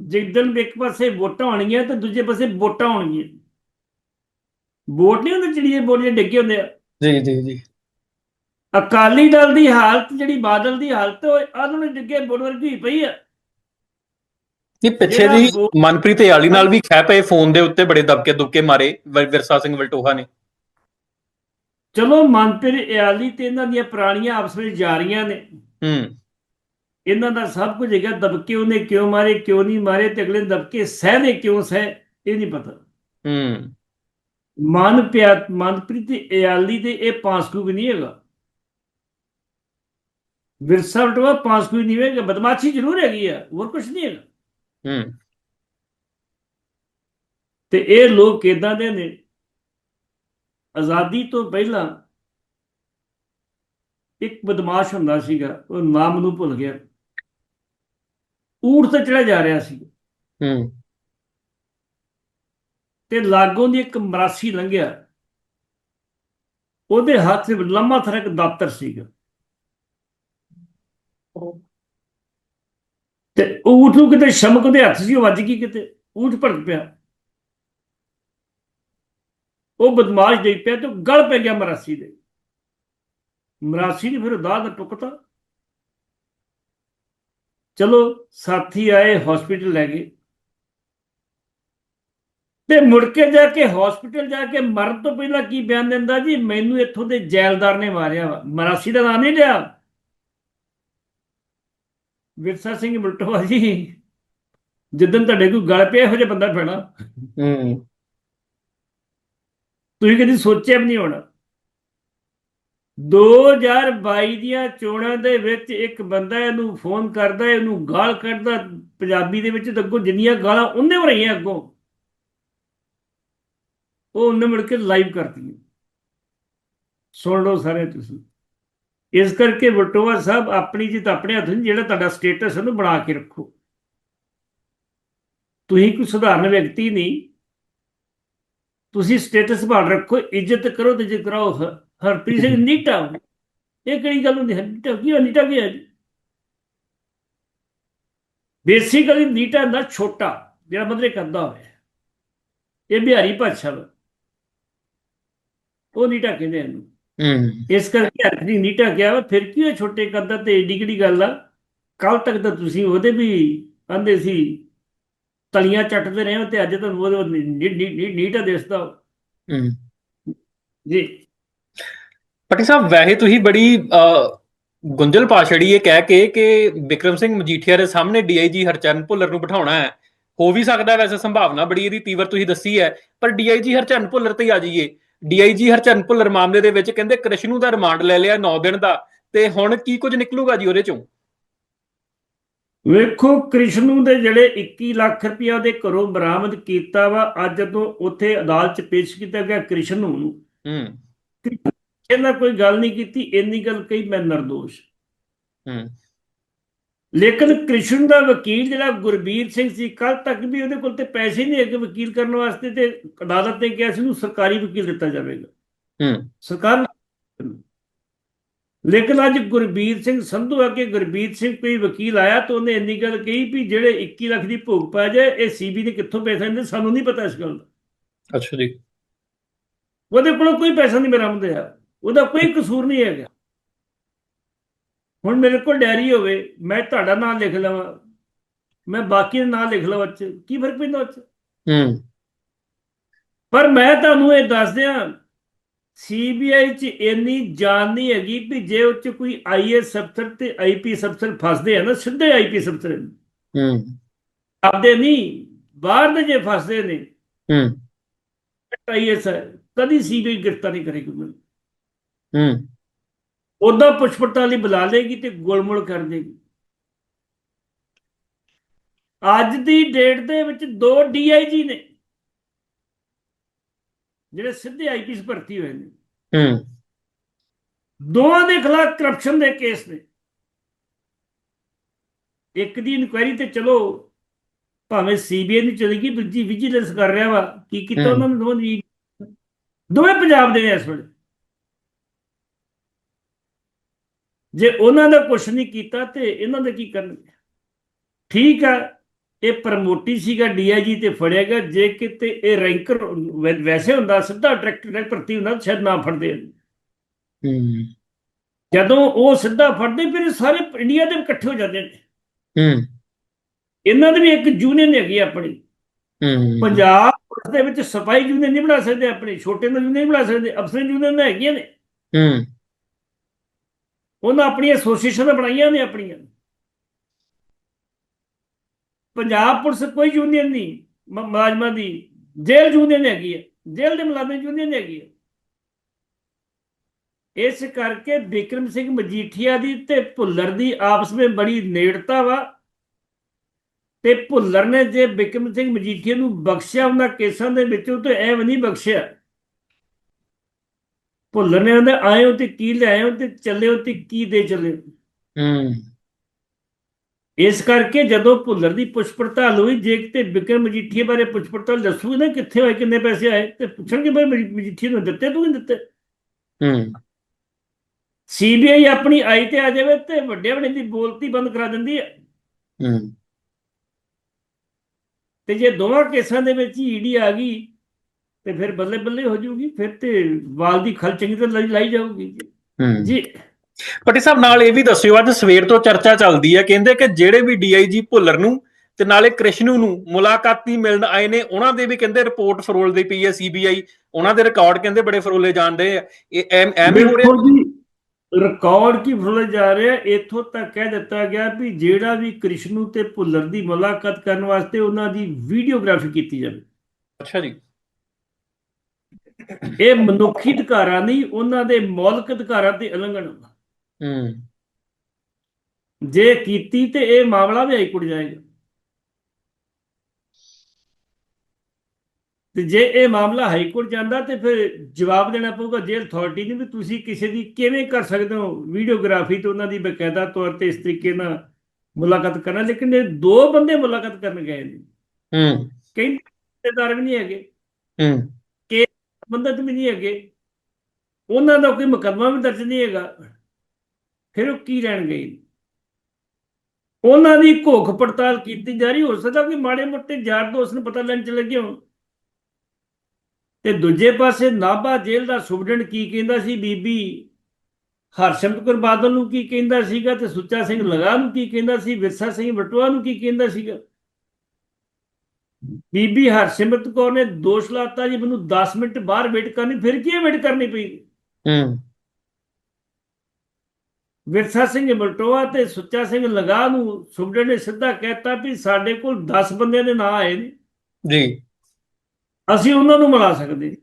ਜਿੱਦਣ ਇੱਕ ਪਾਸੇ ਵੋਟਾਂ ਹੋਣਗੀਆਂ ਤੇ ਦੂਜੇ ਪਾਸੇ ਵੋਟਾਂ ਹੋਣਗੀਆਂ। ਵੋਟ ਨਹੀਂ ਹੁੰਦੇ ਚਿੜੀਏ ਬੋਲੀਆਂ ਡਿੱਗੇ ਹੁੰਦੇ ਆ। ਜੀ ਜੀ ਜੀ। ਅਕਾਲੀ ਦਲ ਦੀ ਹਾਲਤ ਜਿਹੜੀ ਬਾਦਲ ਦੀ ਹਾਲਤ ਉਹ ਉਹਨਾਂ ਨੇ ਡਿੱਗੇ ਬੋੜ ਵਰਗੀ ਪਈ ਆ। ਇਹ ਪਿੱਛੇ ਜਿਹੜਾ ਜੀ ਵੋ- ਮਨਪ੍ਰੀਤ ਯਾਲੀ ਨਾਲ ਵੀ ਖੈ ਪਏ ਫੋਨ ਦੇ ਉੱਤੇ ਬੜੇ ਦਬਕੇ ਦੁਬਕੇ ਮਾਰੇ ਵਿਰਸਾ ਸਿੰਘ ਵਲਟੋਹਾ ਨੇ। ਚਲੋ ਮਨਪ੍ਰੀਤ ਇਆਲੀ ਤੇ ਇਹਨਾਂ ਦੀਆਂ ਪੁਰਾਣੀਆਂ ਆਪਸ ਵਿੱਚ ਜਾਰੀਆਂ ਨੇ। ਹੂੰ। ਇਹਨਾਂ ਦਾ ਸਭ ਕੁਝ ਹੈਗਾ ਦਬਕੇ ਉਹਨੇ ਕਿਉਂ ਮਾਰੇ ਕਿਉਂ ਨਹੀਂ ਮਾਰੇ ਤੇ ਅਗਲੇ ਦਬਕੇ ਸਹਿਦੇ ਕਿਉਂ ਸਹਿ ਇਹ ਨਹੀਂ ਪਤਾ। ਹੂੰ। ਮਨ ਪਿਆ ਮਨਪ੍ਰੀਤ ਇਆਲੀ ਦੇ ਇਹ ਪਾਸਕੂ ਵੀ ਨਹੀਂ ਹੈਗਾ। ਵਿਰਸਾ ਵਟਵਾ ਪਾਸਕੂ ਨਹੀਂ ਹੈਗਾ ਬਦਮਾਸ਼ੀ ਜ਼ਰੂਰ ਹੈਗੀ ਆ ਹੋਰ ਕੁਝ ਨਹੀਂ ਹੈਗਾ। ਹੂੰ। ਤੇ ਇਹ ਲੋਕ ਕਿਦਾਂ ਦੇ ਨੇ? ਆਜ਼ਾਦੀ ਤੋਂ ਪਹਿਲਾਂ ਇੱਕ ਬਦਮਾਸ਼ ਹੁੰਦਾ ਸੀਗਾ ਉਹ ਨਾਮ ਨੂੰ ਭੁੱਲ ਗਿਆ। ਊਠ ਤੇ ਚੜਿਆ ਜਾ ਰਿਹਾ ਸੀ। ਹੂੰ। ਤੇ ਲਾਗੋਂ ਦੀ ਇੱਕ ਮਰਾਸੀ ਲੰਘਿਆ। ਉਹਦੇ ਹੱਥ 'ਚ ਲੰਮਾ ਥਰਾ ਇੱਕ ਦਾਤਰ ਸੀਗਾ। ਤੇ ਊਠ ਨੂੰ ਕਿਤੇ ਸ਼ਮਕ ਦੇ ਹੱਥ ਸੀ ਉਹ ਵੱਜ ਗਈ ਕਿਤੇ। ਊਠ ਭੜਕ ਪਿਆ। ਉਹ ਬਦਮਾਸ਼ ਦੇ ਪਿਆ ਤੇ ਗਲ ਪੈ ਗਿਆ ਮਰਾਸੀ ਦੇ। ਮਰਾਸੀ ਨੇ ਫਿਰ ਦਾਦ ਟੁਕਤਾ। ਚਲੋ ਸਾਥੀ ਆਏ ਹਸਪੀਟਲ ਲੈ ਗਏ। ਤੇ ਮੁੜ ਕੇ ਜਾ ਕੇ ਹਸਪੀਟਲ ਜਾ ਕੇ ਮਰਨ ਤੋਂ ਪਹਿਲਾਂ ਕੀ ਬਿਆਨ ਦਿੰਦਾ ਜੀ? ਮੈਨੂੰ ਇੱਥੋਂ ਦੇ ਜੈਲਦਾਰ ਨੇ ਮਾਰਿਆ ਵਾ। ਮਰਾਸੀ ਦਾ ਨਾਮ ਨਹੀਂ ਲਿਆ। ਵਿਰਸਾ ਸਿੰਘ ਮਲਟੋਆ ਜੀ ਜਿੱਦਨ ਤੁਹਾਡੇ ਕੋਈ ਗਲ ਪਿਆ ਇਹੋ ਜਿਹਾ ਬੰਦਾ ਪੈਣਾ। ਹੂੰ। ਤੁਸੀਂ ਕਦੀ ਸੋਚਿਆ ਵੀ ਨਹੀਂ ਹੋਣਾ। 2022 ਦੀਆਂ ਚੋਣਾਂ ਦੇ ਵਿੱਚ ਇੱਕ ਬੰਦਾ ਇਹਨੂੰ ਫੋਨ ਕਰਦਾ, ਇਹਨੂੰ ਗਾਲ ਕੱਢਦਾ, ਪੰਜਾਬੀ ਦੇ ਵਿੱਚ ਤਾਂ ਅੱਗੋਂ ਜਿੰਨੀਆਂ ਗਾਲਾਂ ਉਹਨੇ ਹੋ ਰਹੀਆਂ ਅੱਗੋਂ। ਉਹ ਉਹਨੇ ਮਿਲ ਕੇ ਲਾਈਵ ਕਰਤੀ ਸੁਣ ਲਓ ਸਾਰੇ ਤੁਸੀਂ। ਇਸ ਕਰਕੇ ਵਟੋਆ ਸਾਹਿਬ, ਆਪਣੀ ਜਿੱਤ ਆਪਣੇ ਹੱਥ ਨਹੀਂ, ਜਿਹੜਾ ਤੁਹਾਡਾ ਸਟੇਟਸ ਉਹਨੂੰ ਬਣਾ ਕੇ ਰੱਖੋ। ਤੁਸੀਂ ਕੋਈ ਸਧਾਰਨ ਵਿਅਕਤੀ ਨਹੀਂ। ਤੁਸੀਂ ਸਟੇਟਸ ਸੰਭਾਲ ਰੱਖੋ, ਇੱਜ਼ਤ ਕਰੋ ਤੇ ਜੇ ਕਰਾਓ। ਹਰਪ੍ਰੀਤ ਸਿੰਘ ਨੀਟਾ। ਇਹ ਕਿਹੜੀ ਗੱਲ ਹੁੰਦੀ ਹੈ? ਨੀਟਾ ਕੀ ਹੈ ਨੀਟਾ ਕੀ ਹੈ ਬੇਸਿਕਲੀ ਨੀਟਾ ਦਾ ਛੋਟਾ ਜਿਹੜਾ ਮਤਲਬ ਕਰਦਾ ਹੋਵੇ ਇਹ ਬਿਹਾਰੀ ਭਾਸ਼ਾ ਵਾ ਉਹ ਨੀਟਾ ਕਹਿੰਦੇ ਇਹਨੂੰ। ਹੂੰ। ਇਸ ਕਰਕੇ ਹਰਪ੍ਰੀਤ ਨੀਟਾ ਗਿਆ ਵਾ ਫਿਰ ਕੀ ਹੋਇਆ ਛੋਟੇ ਕੱਦ ਦਾ ਤੇ ਏਡੀ ਕਿਹੜੀ ਗੱਲ ਆ? ਕੱਲ ਤੱਕ ਤਾਂ ਤੁਸੀਂ ਉਹਦੇ ਵੀ ਆਂਦੇ ਸੀ ਤਲੀਆਂ ਚੱਟਦੇ ਰਹੇ ਹੋ ਤੇ ਅੱਜ ਤੁਹਾਨੂੰ ਉਹਦੇ ਨੀਟਾ ਦਿਸਦਾ। ਹੂੰ। ਜੀ। ਪਟੀ ਸਾਹਿਬ ਵੈਸੇ ਤੁਸੀਂ ਬੜੀ ਗੁੰਝਲ ਪਾ ਛੜੀ ਇਹ ਕਹਿ ਕੇ ਕਿ ਵਿਕਰਮ ਸਿੰਘ ਮਜੀਠੀਆ ਦੇ ਸਾਹਮਣੇ ਡੀਆਈਜੀ ਹਰਚਰਨ ਭੁੱਲਰ ਨੂੰ ਬਿਠਾਉਣਾ ਹੈ। ਹੋ ਵੀ ਸਕਦਾ ਹੈ ਵੈਸੇ ਸੰਭਾਵਨਾ ਬੜੀ ਇਹਦੀ ਤੀਵਰ ਤੁਸੀਂ ਦੱਸੀ ਹੈ ਪਰ ਡੀਆਈਜੀ ਹਰਚਰਨ ਭੁੱਲਰ ਤੇ ਆ ਜਾਈਏ। ਡੀਆਈਜੀ ਹਰਚਰਨ ਭੁੱਲਰ ਮਾਮਲੇ ਦੇ ਵਿੱਚ ਕਹਿੰਦੇ ਕ੍ਰਿਸ਼ਨੂ ਦਾ ਰਿਮਾਂਡ ਲੈ ਲਿਆ 9 ਦਿਨ ਦਾ ਤੇ ਹੁਣ ਕੀ ਕੁਝ ਨਿਕਲੂਗਾ ਜੀ ਉਹਦੇ ਚੋਂ? ਵੇਖੋ ਕ੍ਰਿਸ਼ਨੂ ਦੇ ਜਿਹੜੇ 21 ਲੱਖ ਰੁਪਇਆ ਉਹਦੇ ਘਰੋਂ ਬਰਾਮਦ ਕੀਤਾ ਵਾ ਅੱਜ ਤੋਂ ਉੱਥੇ ਅਦਾਲਤ 'ਚ ਪੇਸ਼ ਕੀਤਾ ਗਿਆ ਕ੍ਰਿਸ਼ਨੂ ਨੂੰ। ਹੂੰ। ਇਹਨਾਂ ਕੋਈ ਗੱਲ ਨਹੀਂ ਕੀਤੀ ਇੰਨੀ ਗੱਲ ਕਹੀ ਮੈਂ ਨਿਰਦੋਸ਼। ਹੂੰ। ਲੇਕਿਨ ਕ੍ਰਿਸ਼ਨ ਦਾ ਵਕੀਲ ਜਿਹੜਾ ਗੁਰਬੀਰ ਸਿੰਘ ਸੀ ਕੱਲ ਤੱਕ ਵੀ ਉਹਦੇ ਕੋਲ ਤੇ ਪੈਸੇ ਨਹੀਂ ਹੈਗੇ ਵਕੀਲ ਕਰਨ ਵਾਸਤੇ ਤੇ ਅਦਾਲਤ ਨੇ ਕਿਹਾ ਸੀ ਉਹਨੂੰ ਸਰਕਾਰੀ ਵਕੀਲ ਦਿੱਤਾ ਜਾਵੇਗਾ। ਹੂੰ। ਸਰਕਾਰ ਲੇਕਿਨ ਅੱਜ ਗੁਰਬੀਰ ਸਿੰਘ ਸੰਧੂ ਅੱਗੇ ਗੁਰਬੀਰ ਸਿੰਘ ਕੋਈ ਵਕੀਲ ਆਇਆ ਤਾਂ ਉਹਨੇ ਇੰਨੀ ਗੱਲ ਕਹੀ ਵੀ ਜਿਹੜੇ 21 ਲੱਖ ਦੀ ਭੋਗ ਪਾ ਜਾਏ ਇਹ ਸੀਬੀ ਨੇ ਕਿੱਥੋਂ ਪੈਸੇ ਦਿੰਦੇ ਸਾਨੂੰ ਨਹੀਂ ਪਤਾ ਇਸ ਗੱਲ ਦਾ। ਅੱਛਾ ਜੀ। ਉਹਦੇ ਕੋਲੋਂ ਕੋਈ ਪੈਸਾ ਨਹੀਂ ਬਰਾਮਦ ਹੋਇਆ ਉਹਦਾ ਕੋਈ ਕਸੂਰ ਨਹੀਂ ਹੈਗਾ। ਹੁਣ ਮੇਰੇ ਕੋਲ ਡੈਰੀ ਹੋਵੇ ਮੈਂ ਤੁਹਾਡਾ ਨਾਮ ਲਿਖ ਲਵਾਂ ਮੈਂ ਬਾਕੀ ਦਾ ਨਾਮ ਲਿਖ ਲਵਾਂ ਚ ਕੀ ਫ਼ਰਕ ਪੈਂਦਾ ਉਹ 'ਚ? ਹੂੰ। ਪਰ ਮੈਂ ਤੁਹਾਨੂੰ ਇਹ ਦੱਸ ਦਿਆਂ ਸੀਬੀਆਈ 'ਚ ਇੰਨੀ ਜਾਨ ਨਹੀਂ ਹੈਗੀ ਵੀ ਜੇ ਉਹ 'ਚ ਕੋਈ ਆਈਐਸ ਅਫਸਰ ਤੇ ਆਈਪੀਐਸ ਅਫਸਰ ਫਸਦੇ ਆ ਨਾ ਸਿੱਧੇ ਆਈਪੀਐਸ ਅਫਸਰ ਹੂੰ। ਆਪਦੇ ਨਹੀਂ ਬਾਹਰ ਦੇ ਜੇ ਫਸਦੇ ਨੇ। ਹੂੰ। ਆਈਐਸ ਕਦੀ ਸੀਬੀਆਈ ਗ੍ਰਿਫਤਾਰ ਨਹੀਂ ਕਰੇਗੀ ਉਹਨਾਂ ਨੂੰ ਹੂੰ। ਉਹਦਾ ਲਈ ਬੁਲਾ ਲੇਗੀ ਤੇ ਗੋਲਮੋਲ ਕਰ ਦੇਗੀ। ਅੱਜ ਦੀ ਡੇਟ ਦੇ ਵਿੱਚ ਦੋ ਡੀਆਈਜੀ ਨੇ ਜਿਹੜੇ ਸਿੱਧੇ ਆਈਪੀਐਸ ਭਰਤੀ ਹੋਏ ਨੇ। ਹੂੰ। ਦੋਵਾਂ ਦੇ ਖਿਲਾਫ ਕਰਪਸ਼ਨ ਦੇ ਕੇਸ ਨੇ। ਇੱਕ ਦੀ ਇਨਕੁਆਇਰੀ ਤੇ ਚਲੋ ਭਾਵੇਂ ਸੀਬੀਆਈ ਨੂੰ ਚਲੇਗੀ ਦੂਜੀ ਵਿਜੀਲੈਂਸ ਕਰ ਰਿਹਾ ਵਾ ਕੀ ਕੀਤਾ। ਉਹਨਾਂ ਨੇ ਦੋਵਾਂ ਦੀ। ਦੋਵੇਂ ਪੰਜਾਬ ਦੇ ਨੇ ਇਸ ਵੇਲੇ। ਜੇ ਉਹਨਾਂ ਦਾ ਕੁਝ ਨਹੀਂ ਕੀਤਾ ਤੇ ਇਹਨਾਂ ਦੇ ਕੀ ਕਰਨਗੇ ਠੀਕ ਆ ਇਹ ਪ੍ਰਮੋਟੀ ਸੀਗਾ ਡੀਆਈਜੀ ਤੇ ਫੜਿਆ ਗਿਆ ਜੇ ਕਿਤੇ ਇਹ ਰੈਂਕਰ ਵੈਸੇ ਹੁੰਦਾ ਸਿੱਧਾ ਡਾਇਰੈਕਟ ਡਾਇਰੈਕਟ ਭਰਤੀ ਹੁੰਦਾ ਸ਼ਾਇਦ ਨਾ ਫੜਦੇ ਹੂੰ। ਜਦੋਂ ਉਹ ਸਿੱਧਾ ਫੜਦੇ ਫਿਰ ਸਾਰੇ ਇੰਡੀਆ ਦੇ ਇਕੱਠੇ ਹੋ ਜਾਂਦੇ ਨੇ। ਹੂੰ। ਇਹਨਾਂ ਦੀ ਵੀ ਇੱਕ ਯੂਨੀਅਨ ਹੈਗੀ ਆਪਣੀ। ਹੂੰ। ਪੰਜਾਬ ਪੁਲਿਸ ਦੇ ਵਿੱਚ ਸਫ਼ਾਈ ਯੂਨੀਅਨ ਨਹੀਂ ਬਣਾ ਸਕਦੇ ਆਪਣੀ ਛੋਟੇ ਨੂੰ ਨਹੀਂ ਬਣਾ ਸਕਦੇ ਅਫਸਰ ਯੂਨੀਅਨ ਹੈਗੀਆਂ ਨੇ। ਹੂੰ। ਉਹਨਾਂ ਆਪਣੀਆਂ ਐਸੋਸੀਏਸ਼ਨਾਂ ਬਣਾਈਆਂ ਨੇ ਆਪਣੀਆਂ। ਪੰਜਾਬ ਪੁਲਿਸ ਕੋਈ ਯੂਨੀਅਨ ਨਹੀਂ ਮੁਲਾਜ਼ਮਾਂ ਦੀ, ਜੇਲ੍ਹ ਯੂਨੀਅਨ ਹੈਗੀ ਹੈ ਜੇਲ੍ਹ ਦੇ ਮੁਲਾਜ਼ਮਾਂ ਯੂਨੀਅਨ ਹੈਗੀ ਹੈ ਇਸ ਕਰਕੇ ਬਿਕਰਮ ਸਿੰਘ ਮਜੀਠੀਆ ਦੀ ਤੇ ਭੁੱਲਰ ਦੀ ਆਪਸ ਵਿੱਚ ਬੜੀ ਨੇੜਤਾ ਵਾ। ਤੇ ਭੁੱਲਰ ਨੇ ਜੇ ਬਿਕਰਮ ਸਿੰਘ ਮਜੀਠੀਆ ਨੂੰ ਬਖਸ਼ਿਆ, ਉਹਨਾਂ ਕੇਸਾਂ ਦੇ ਵਿੱਚੋਂ ਤੇ ਐਵੇਂ ਨਹੀਂ ਬਖਸ਼ਿਆ। ਭੁੱਲਰ ਨੇ ਉਹਦੇ ਆਏ ਹੋ ਤੇ ਕੀ ਲਿਆਏ ਹੋ ਤੇ ਚੱਲੇ ਹੋ ਤੇ ਕੀ ਦੇ ਚੱਲੇ ਹੋ। ਹੂੰ। ਇਸ ਕਰਕੇ ਜਦੋਂ ਭੁੱਲਰ ਦੀ ਪੁੱਛ ਪੜਤਾਲ ਹੋਈ ਜੇ ਕਿਤੇ ਵਿਕਰਮ ਮਜੀਠੀਆ ਬਾਰੇ ਪੁੱਛ ਪੜਤਾਲ ਦੱਸੂਗੀ ਨਾ ਕਿੱਥੇ ਹੋਏ ਕਿੰਨੇ ਪੈਸੇ ਆਏ ਤੇ ਪੁੱਛਣਗੇ ਬਈ ਮਜੀ- ਮਜੀਠੀਆ ਨੂੰ ਦਿੱਤੇ ਤੂੰ ਨਹੀਂ ਦਿੱਤੇ। ਹੂੰ। ਸੀਬੀਆਈ ਆਪਣੀ ਆਈ ਤੇ ਆ ਜਾਵੇ ਤੇ ਵੱਡੇ ਵੱਡੇ ਦੀ ਬੋਲਤੀ ਬੰਦ ਕਰਾ ਦਿੰਦੀ ਹੈ। ਹੂੰ। ਤੇ ਜੇ ਦੋਵਾਂ ਕੇਸਾਂ ਦੇ ਵਿੱਚ ਈਡੀ ਆ ਗਈ ਤੇ ਫਿਰ ਬੱਲੇ ਬੱਲੇ ਹੋ ਜਾਊਗੀ ਫਿਰ ਤੇ ਵਾਲ ਦੀ ਖਲ ਚੰਗੀ ਤਰ੍ਹਾਂ ਲਾਈ- ਜਾਊਗੀ। ਜੀ। ਪੱਟੀ ਸਾਹਿਬ ਨਾਲ ਇਹ ਵੀ ਦੱਸਿਓ ਅੱਜ ਸਵੇਰ ਤੋਂ ਚਰਚਾ ਚੱਲਦੀ ਹੈ ਕਹਿੰਦੇ ਕਿ ਜਿਹੜੇ ਵੀ ਡੀਆਈਜੀ ਭੁੱਲਰ ਨੂੰ ਤੇ ਨਾਲੇ ਕ੍ਰਿਸ਼ਨੂ ਨੂੰ ਮੁਲਾਕਾਤੀ ਮਿਲਣ ਆਏ ਨੇ ਉਹਨਾਂ ਦੇ ਵੀ ਕਹਿੰਦੇ ਰਿਪੋਰਟ ਫਰੋਲਦੀ ਪਈ ਹੈ ਸੀਬੀਆਈ ਉਹਨਾਂ ਦੇ ਰਿਕਾਰਡ ਕਹਿੰਦੇ ਬੜੇ ਫਰੋਲੇ ਜਾਂਦੇ ਆ। ਇਹ ਐਮ ਐਵੇਂ ਹੋ ਰਿਹਾ। ਰਿਕਾਰਡ ਕੀ ਫੁੱਲ ਜਾ ਰਿਹਾ ਇੱਥੋਂ ਤੱਕ ਕਹਿ ਦਿੱਤਾ ਗਿਆ ਵੀ ਜਿਹੜਾ ਵੀ ਕ੍ਰਿਸ਼ਨੂ ਤੇ ਭੁੱਲਰ ਦੀ ਮੁਲਾਕਾਤ ਕਰਨ ਵਾਸਤੇ ਉਹਨਾਂ ਦੀ ਵੀਡੀਓਗ੍ਰਾਫੀ ਕੀਤੀ ਜਾਵੇ। ਅੱਛਾ ਜੀ। ਇਹ ਮਨੁੱਖੀ ਅਧਿਕਾਰਾਂ ਨਹੀਂ ਉਹਨਾਂ ਦੇ ਮੌਲਿਕ ਅਧਿਕਾਰਾਂ ਤੇ ਉਲੰਘਣ ਹੂੰ। ਜੇ ਕੀਤੀ ਤੇ ਇਹ ਮਾਮਲਾ ਵੀ ਹਾਈ ਕੋਰਟ ਜਾਏਗਾ। ਤੇ ਜੇ ਇਹ ਮਾਮਲਾ ਹਾਈ ਕੋਰਟ ਜਾਂਦਾ ਤੇ ਫਿਰ ਜਵਾਬ ਦੇਣਾ ਪਊਗਾ ਜੇਲ੍ਹ ਅਥਾਰਟੀ ਨੂੰ ਵੀ ਤੁਸੀਂ ਕਿਸੇ ਦੀ ਕਿਵੇਂ ਕਰ ਸਕਦੇ ਹੋ? ਵੀਡੀਓਗ੍ਰਾਫੀ ਤੇ ਉਹਨਾਂ ਦੀ ਬਕਾਇਦਾ ਤੌਰ ਤੇ ਇਸ ਤਰੀਕੇ ਨਾਲ ਮੁਲਾਕਾਤ ਕਰਨਾ ਲੇਕਿਨ ਇਹ ਦੋ ਬੰਦੇ ਮੁਲਾਕਾਤ ਕਰਨ ਗਏ ਨੇ। ਹੂੰ। ਕਈ ਰਿਸ਼ਤੇਦਾਰ ਵੀ ਨਹੀਂ ਹੈਗੇ। ਹੂੰ। ਬੰਦਤ ਵੀ ਨਹੀਂ ਹੈਗੇ। ਉਹਨਾਂ ਦਾ ਕੋਈ ਮੁਕੱਦਮਾ ਵੀ ਦਰਜ ਨਹੀਂ ਹੈਗਾ। ਫਿਰ ਉਹ ਕੀ ਲੈਣ ਗਏ ਉਹਨਾਂ ਦੀ ਘੋਖ ਪੜਤਾਲ ਕੀਤੀ ਜਾ ਰਹੀ, ਹੋ ਸਕਦਾ ਕਿ ਮਾੜੇ ਮੋਟੇ ਯਾਰ ਦੋਸਤ ਨੂੰ ਪਤਾ ਲੈਣ ਚ ਲੱਗੇ ਹੋਣ। ਤੇ ਦੂਜੇ ਪਾਸੇ ਨਾਭਾ ਜੇਲ੍ਹ ਦਾ ਸੁਪਰਡੈਂਟ ਕੀ ਕਹਿੰਦਾ ਸੀ? ਬੀਬੀ ਹਰਸ਼ਮਤ ਕੌਰ ਬਾਦਲ ਨੂੰ ਕੀ ਕਹਿੰਦਾ ਸੀਗਾ? ਤੇ ਸੁੱਚਾ ਸਿੰਘ ਲਗਾ ਨੂੰ ਕੀ ਕਹਿੰਦਾ ਸੀ? ਵਿਰਸਾ ਸਿੰਘ ਬਟੂਆ ਨੂੰ ਕੀ ਕਹਿੰਦਾ ਸੀਗਾ? ਬੀਬੀ ਹਰਸਿਮਰਤ ਕੌਰ ਨੇ ਦੋਸ਼ ਲਾਤਾ ਜੀ ਮੈਨੂੰ 10 ਮਿੰਟ ਬਾਹਰ ਵੇਟ ਕਰਨੀ ਫਿਰ ਕੀ ਵੇਟ ਕਰਨੀ ਪਈ? ਹੂੰ। ਵਿਰਸਾ ਸਿੰਘ ਬਲਟੋਆ ਤੇ ਸੁੱਚਾ ਸਿੰਘ ਲਗਾ ਨੂੰ ਸੁਬਡੇ ਨੇ ਸਿੱਧਾ ਕਹਿਤਾ ਵੀ ਸਾਡੇ ਕੋਲ 10 ਬੰਦਿਆਂ ਦੇ ਨਾਂ ਆਏ ਨੇ। ਜੀ। ਅਸੀਂ ਉਹਨਾਂ ਨੂੰ ਮਿਲਾ ਸਕਦੇ।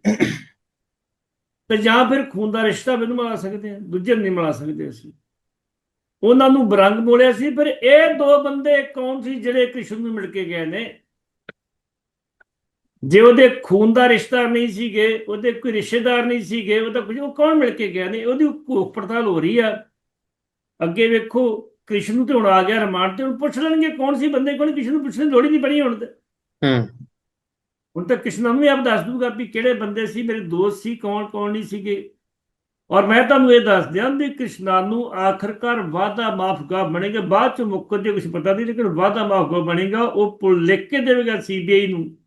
ਤੇ ਜਾਂ ਫਿਰ ਖੂਨ ਦਾ ਰਿਸ਼ਤਾ ਵੀ ਮਿਲਾ ਸਕਦੇ ਹਾਂ ਦੂਜੇ ਨਹੀਂ ਮਿਲਾ ਸਕਦੇ ਅਸੀਂ। ਉਹਨਾਂ ਨੂੰ ਬਰੰਗ ਬੋਲਿਆ ਸੀ ਪਰ ਇਹ ਦੋ ਬੰਦੇ ਕੌਣ ਸੀ ਜਿਹੜੇ ਕ੍ਰਿਸ਼ਨ ਨੂੰ ਮਿਲ ਕੇ ਗਏ ਨੇ? ਜੇ ਉਹਦੇ ਖੂਨ ਦਾ ਰਿਸ਼ਤਾ ਨਹੀਂ ਸੀਗੇ ਉਹਦੇ ਕੋਈ ਰਿਸ਼ਤੇਦਾਰ ਨਹੀਂ ਸੀਗੇ ਉਹਦਾ ਕੁਝ ਉਹ ਕੌਣ ਮਿਲ ਕੇ ਗਿਆ? ਨੇ ਉਹਦੀ ਘੋਖ ਪੜਤਾਲ ਹੋ ਰਹੀ ਆ। ਅੱਗੇ ਵੇਖੋ ਕ੍ਰਿਸ਼ਨ ਨੂੰ ਤੇ ਹੁਣ ਆ ਗਿਆ ਰਿਮਾਂਡ ਤੇ ਹੁਣ ਪੁੱਛ ਲੈਣਗੇ ਕੌਣ ਸੀ ਬੰਦੇ ਕੋਲ ਕ੍ਰਿਸ਼ਨ ਨੂੰ ਪੁੱਛਣ ਲੋੜ ਹੀ ਨਹੀਂ ਪਣੀ ਹੁਣ ਤੇ। ਹੂੰ। ਹੁਣ ਤਾਂ ਕ੍ਰਿਸ਼ਨ ਨੂੰ ਵੀ ਆਪ ਦੱਸ ਦੂਗਾ ਵੀ ਕਿਹੜੇ ਬੰਦੇ ਸੀ ਮੇਰੇ ਦੋਸਤ ਸੀ ਕੌਣ ਕੌਣ ਨਹੀਂ ਸੀਗੇ। ਔਰ ਮੈਂ ਤੁਹਾਨੂੰ ਇਹ ਦੱਸ ਦਿਆਂ ਵੀ ਕ੍ਰਿਸ਼ਨਾ ਨੂੰ ਆਖਰਕਾਰ ਵਾਦਾ ਮਾਫਗਾ ਬਣੇਗਾ। ਬਾਅਦ ਚ ਮੁੱਕਰ ਜੇ ਕੁਝ ਪਤਾ ਨਹੀਂ ਲੇਕਿਨ ਵਾਦਾ ਮਾਫਗਾ ਬਣੇਗਾ ਉਹ ਪੁਲ ਲਿਖ ਕੇ ਦੇਵੇਗਾ ਸੀਬੀਆਈ ਨੂੰ।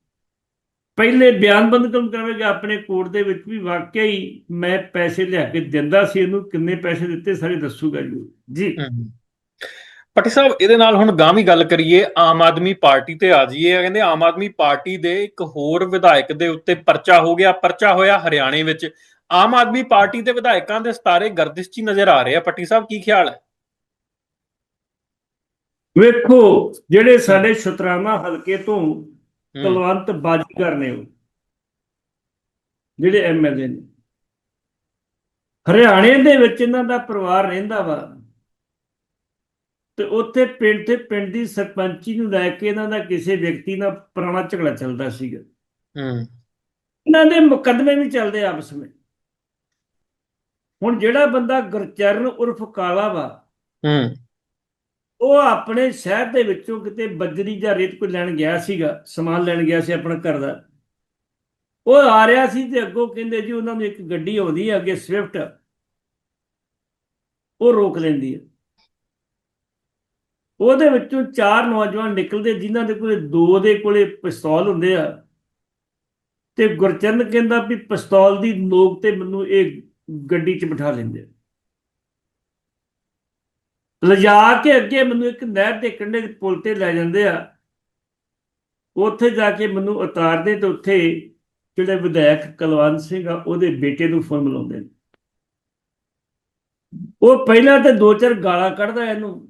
ਪਹਿਲੇ ਬਿਆਨਬੰਦ ਕੰਮ ਕਰਵੇਗਾ ਆਪਣੇ ਕੋਰਟ ਦੇ ਵਿੱਚ ਵੀ ਵਾਕਿਆ ਹੀ ਮੈਂ ਪੈਸੇ ਲਿਆ ਕੇ ਦਿੰਦਾ ਸੀ ਇਹਨੂੰ ਕਿੰਨੇ ਪੈਸੇ ਦਿੱਤੇ ਸਾਰੇ ਦੱਸੂਗਾ ਜੀ। ਪੱਟੀ ਸਾਹਿਬ ਇਹਦੇ ਨਾਲ ਹੁਣ ਗਾਂਵੀ ਗੱਲ ਕਰੀਏ ਆਮ ਆਦਮੀ ਪਾਰਟੀ ਤੇ ਆ ਜਾਈਏ। ਕਹਿੰਦੇ ਆਮ ਆਦਮੀ ਪਾਰਟੀ ਦੇ ਇੱਕ ਹੋਰ ਵਿਧਾਇਕ ਦੇ ਉੱਤੇ ਪਰਚਾ ਹੋ ਗਿਆ ਪਰਚਾ ਹੋਇਆ ਹਰਿਆਣੇ ਵਿੱਚ। ਆਮ ਆਦਮੀ ਪਾਰਟੀ ਦੇ ਵਿਧਾਇਕਾਂ ਦੇ ਸਤਾਰੇ ਗਰਦਿਸ਼ 'ਚ ਨਜ਼ਰ ਆ ਰਹੇ ਆ। ਪੱਟੀ ਸਾਹਿਬ ਕੀ ਖਿਆਲ ਹੈ? ਵੇਖੋ ਜਿਹੜੇ ਸਾਡੇ ਸ਼ੁਤਰਾਮਾ ਹਲਕੇ ਤੋਂ ਕੁਲਵੰਤ ਬਾਜੀਗਰ ਨੇ ਉਹ। ਜਿਹੜੇ ਐਮਐਲਏ ਨੇ। ਹਰਿਆਣੇ ਦੇ ਵਿੱਚ ਇਹਨਾਂ ਦਾ ਪਰਿਵਾਰ ਰਹਿੰਦਾ ਵਾ। ਤੇ ਉੱਥੇ ਪਿੰਡ ਤੇ ਪਿੰਡ ਦੀ ਸਰਪੰਚੀ ਨੂੰ ਲੈ ਕੇ ਇਹਨਾਂ ਦਾ ਕਿਸੇ ਵਿਅਕਤੀ ਨਾਲ ਪੁਰਾਣਾ ਝਗੜਾ ਚੱਲਦਾ ਸੀਗਾ। ਹਮ, ਇਹਨਾਂ ਦੇ ਮੁਕੱਦਮੇ ਵੀ ਚੱਲਦੇ ਆਪਸ ਵਿੱਚ। ਹੁਣ ਜਿਹੜਾ ਬੰਦਾ ਗੁਰਚਰਨ ਉਰਫ ਕਾਲਾ ਵਾ ਹਮ, ਉਹ ਆਪਣੇ ਸ਼ਹਿਰ ਦੇ ਵਿੱਚੋਂ ਕਿਤੇ ਬੱਜਰੀ ਜਾਂ ਰੇਤ ਕੋਈ ਲੈਣ ਗਿਆ ਸੀਗਾ, ਸਮਾਨ ਲੈਣ ਗਿਆ ਸੀ ਆਪਣਾ ਘਰ ਦਾ। ਉਹ ਆ ਰਿਹਾ ਸੀ ਤੇ ਅੱਗੋਂ ਕਹਿੰਦੇ ਜੀ ਉਹਨਾਂ ਨੂੰ ਇੱਕ ਗੱਡੀ ਆਉਂਦੀ ਹੈ ਅੱਗੇ ਸਵਿਫਟ ਉਹ ਰੋਕ ਲੈਂਦੀ ਹੈ ਉਹਦੇ ਵਿੱਚੋਂ ਚਾਰ ਨੌਜਵਾਨ ਨਿਕਲਦੇ ਜਿਨ੍ਹਾਂ ਦੇ ਕੋਲੇ ਦੋ ਦੇ ਕੋਲੇ ਪਿਸਤੌਲ ਹੁੰਦੇ ਆ। ਤੇ ਗੁਰਚਰਨ ਕਹਿੰਦਾ ਵੀ ਪਿਸਤੌਲ ਦੀ ਨੋਕ ਤੇ ਮੈਨੂੰ ਇਹ ਗੱਡੀ 'ਚ ਬਿਠਾ ਲੈਂਦੇ ਆ। ਲਿਜਾ ਕੇ ਅੱਗੇ ਮੈਨੂੰ ਇੱਕ ਨਹਿਰ ਦੇ ਕੰਢੇ ਦੇ ਪੁਲ ਤੇ ਲੈ ਜਾਂਦੇ ਆ। ਉੱਥੇ ਜਾ ਕੇ ਮੈਨੂੰ ਉਤਾਰਦੇ ਤੇ ਉੱਥੇ ਜਿਹੜੇ ਵਿਧਾਇਕ ਕੁਲਵੰਤ ਸਿੰਘ ਆ, ਉਹਦੇ ਬੇਟੇ ਨੂੰ ਫੋਨ ਮਿਲਾਉਂਦੇ ਨੇ। ਉਹ ਪਹਿਲਾਂ ਤਾਂ ਦੋ ਚਾਰ ਗਾਲਾਂ ਕੱਢਦਾ ਇਹਨੂੰ।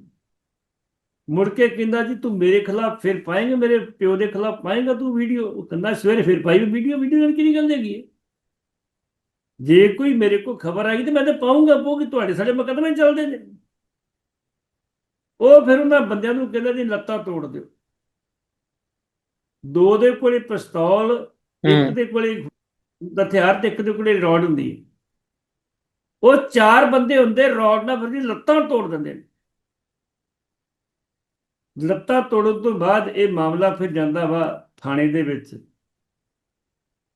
ਮੁੜ ਕੇ ਕਹਿੰਦਾ ਜੀ, ਤੂੰ ਮੇਰੇ ਖਿਲਾਫ ਫਿਰ ਪਾਏਂਗਾ, ਮੇਰੇ ਪਿਓ ਦੇ ਖਿਲਾਫ ਪਾਏਂਗਾ ਤੂੰ ਵੀਡੀਓ? ਉਹ ਕਹਿੰਦਾ, ਸਵੇਰੇ ਫਿਰ ਪਾਈ ਵੀਡੀਓ ਵੀਡੀਓ ਨਾਲ ਕਿਹੜੀ ਗੱਲ ਹੈਗੀ ਜੇ ਕੋਈ ਮੇਰੇ ਕੋਲ ਖਬਰ ਆਈ ਤੇ ਮੈਂ ਤਾਂ ਪਾਉਂਗਾ ਪਊਗੀ, ਤੁਹਾਡੇ ਸਾਡੇ ਮੁਕੱਦਮੇ ਚੱਲਦੇ ਨੇ। ਉਹ ਫਿਰ ਉਹਨਾਂ ਬੰਦਿਆਂ ਨੂੰ ਕਹਿੰਦਾ ਜੀ ਲੱਤਾਂ ਤੋੜ ਦਿਓ। ਦੋ ਦੇ ਕੋਲੇ ਪਿਸਤੌਲ ਇੱਕ ਦੇ ਕੋਲੇ ਹਥਿਆਰ ਤੇ ਇੱਕ ਦੇ ਕੋਲੇ ਰੋਡ ਹੁੰਦੀ ਹੈ। ਉਹ ਚਾਰ ਬੰਦੇ ਹੁੰਦੇ ਰੋਡ ਨਾਲ ਫਿਰ ਲੱਤਾਂ ਤੋੜ ਦਿੰਦੇ ਨੇ। ਲੱਤਾਂ ਤੋੜਨ ਤੋਂ ਬਾਅਦ ਇਹ ਮਾਮਲਾ ਫਿਰ ਜਾਂਦਾ ਵਾ ਥਾਣੇ ਦੇ ਵਿੱਚ।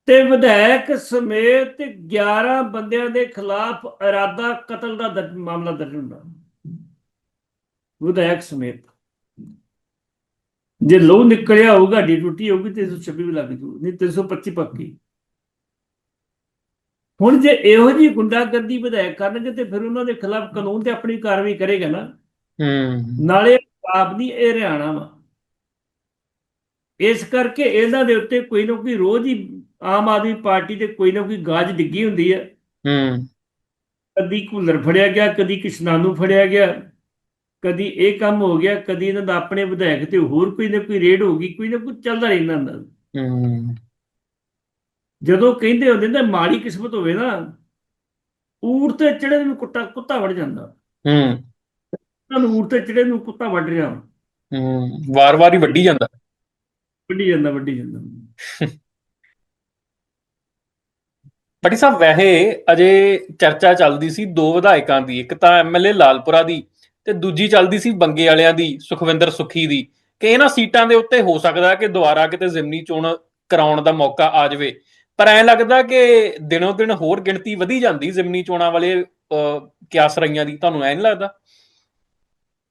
ਤੇ ਵਿਧਾਇਕ ਸਮੇਤ 11 ਬੰਦਿਆਂ ਦੇ ਖਿਲਾਫ ਇਰਾਦਾ ਕਤਲ ਦਾ ਮਾਮਲਾ ਦਰਜ ਹੁੰਦਾ। ਵਿਧਾਇਕ ਸਮੇਤ। ਜੇ ਲੋ ਨਿਕਲਿਆ ਹੋਊਗਾ ਡੀ ਟੁੱਟੀ ਹੋਊਗੀ ਤੇ 326 ਵੀ ਲੱਗ ਜੂ ਨਹੀਂ 325 ਪੱਕੀ। ਹੁਣ ਜੇ ਇਹੋ ਜੀ ਗੁੰਡਾਗਰਦੀ ਵਿਧਾਇਕ ਕਰਨਗੇ ਤੇ ਫਿਰ ਉਹਨਾਂ ਦੇ ਖਿਲਾਫ ਕਾਨੂੰਨ ਤੇ ਆਪਣੀ ਕਾਰਵਾਈ ਕਰੇਗਾ ਨਾ। ਹੂੰ। ਨਾਲੇ ਆਪ ਨਹੀਂ ਇਹ ਹਰਿਆਣਾ ਵਾ। ਇਸ ਕਰਕੇ ਇਹਨਾਂ ਦੇ ਉੱਤੇ ਕੋਈ ਨਾ ਕੋਈ ਰੋਜ਼ ਹੀ ਆਮ ਆਦਮੀ ਪਾਰਟੀ ਦੇ ਕੋਈ ਨਾ ਕੋਈ ਗਾਜ ਡਿੱਗੀ ਹੁੰਦੀ ਹੈ ਹੂੰ। ਕਦੀ ਕੂਲਰ ਫੜਿਆ ਗਿਆ ਕਦੀ ਕਿਸ਼ਨਾਨੂ ਫੜਿਆ ਗਿਆ। ਕਦੀ ਇਹ ਕੰਮ ਹੋ ਗਿਆ ਕਦੀ ਇਹਨਾਂ ਦਾ ਆਪਣੇ ਵਿਧਾਇਕ ਤੇ ਹੋਰ ਕੋਈ ਨਾ ਕੋਈ ਰੇਡ ਹੋ ਗਈ ਕੋਈ ਨਾ ਕੋਈ ਚੱਲਦਾ ਰਹਿੰਦਾ ਹੁੰਦਾ ਹੂੰ। ਜਦੋਂ ਕਹਿੰਦੇ ਹੁੰਦੇ ਨੇ ਮਾੜੀ ਕਿਸਮਤ ਹੋਵੇ ਨਾ ਊਠ ਤੇ ਚੜੇ ਨੂੰ ਕੁੱਤਾ ਕੁੱਤਾ ਵੜ ਜਾਂਦਾ। ਹੂੰ। ਉਹਨਾਂ ਨੂੰ ਊਠ ਤੇ ਚੜੇ ਨੂੰ ਕੁੱਤਾ ਵੱਢ ਰਿਹਾ। ਹੂੰ ਵਾਰ-ਵਾਰ ਹੀ ਵੱਡੀ ਜਾਂਦਾ। ਵੱਢੀ ਜਾਂਦਾ ਵੱਢੀ ਜਾਂਦਾ। ਪਟੀ ਸਾਹਿਬ ਵੈਸੇ ਅਜੇ ਚਰਚਾ ਚੱਲਦੀ ਸੀ ਦੋ ਵਿਧਾਇਕਾਂ ਦੀ ਇੱਕ ਤਾਂ ਐਮਐਲਏ ਲਾਲਪੁਰਾ ਦੀ ਤੇ ਦੂਜੀ ਚੱਲਦੀ ਸੀ ਬੰਗੇ ਵਾਲਿਆਂ ਦੀ ਸੁਖਵਿੰਦਰ ਸੁਖੀ ਦੀ ਕਿ ਇਹਨਾਂ ਸੀਟਾਂ ਦੇ ਉੱਤੇ ਹੋ ਸਕਦਾ ਕਿ ਦੁਬਾਰਾ ਕਿਤੇ ਜ਼ਿਮਨੀ ਚੋਣ ਕਰਾਉਣ ਦਾ ਮੌਕਾ ਆ ਜਾਵੇ। ਪਰ ਐਂ ਲੱਗਦਾ ਕਿ ਦਿਨੋਂ ਦਿਨ ਹੋਰ ਗਿਣਤੀ ਵਧੀ ਜਾਂਦੀ ਜ਼ਿਮਨੀ ਚੋਣਾਂ ਵਾਲੇ ਕਿਆਸ ਰਈਆਂ ਦੀ। ਤੁਹਾਨੂੰ ਐਂ ਨਹੀਂ ਲੱਗਦਾ?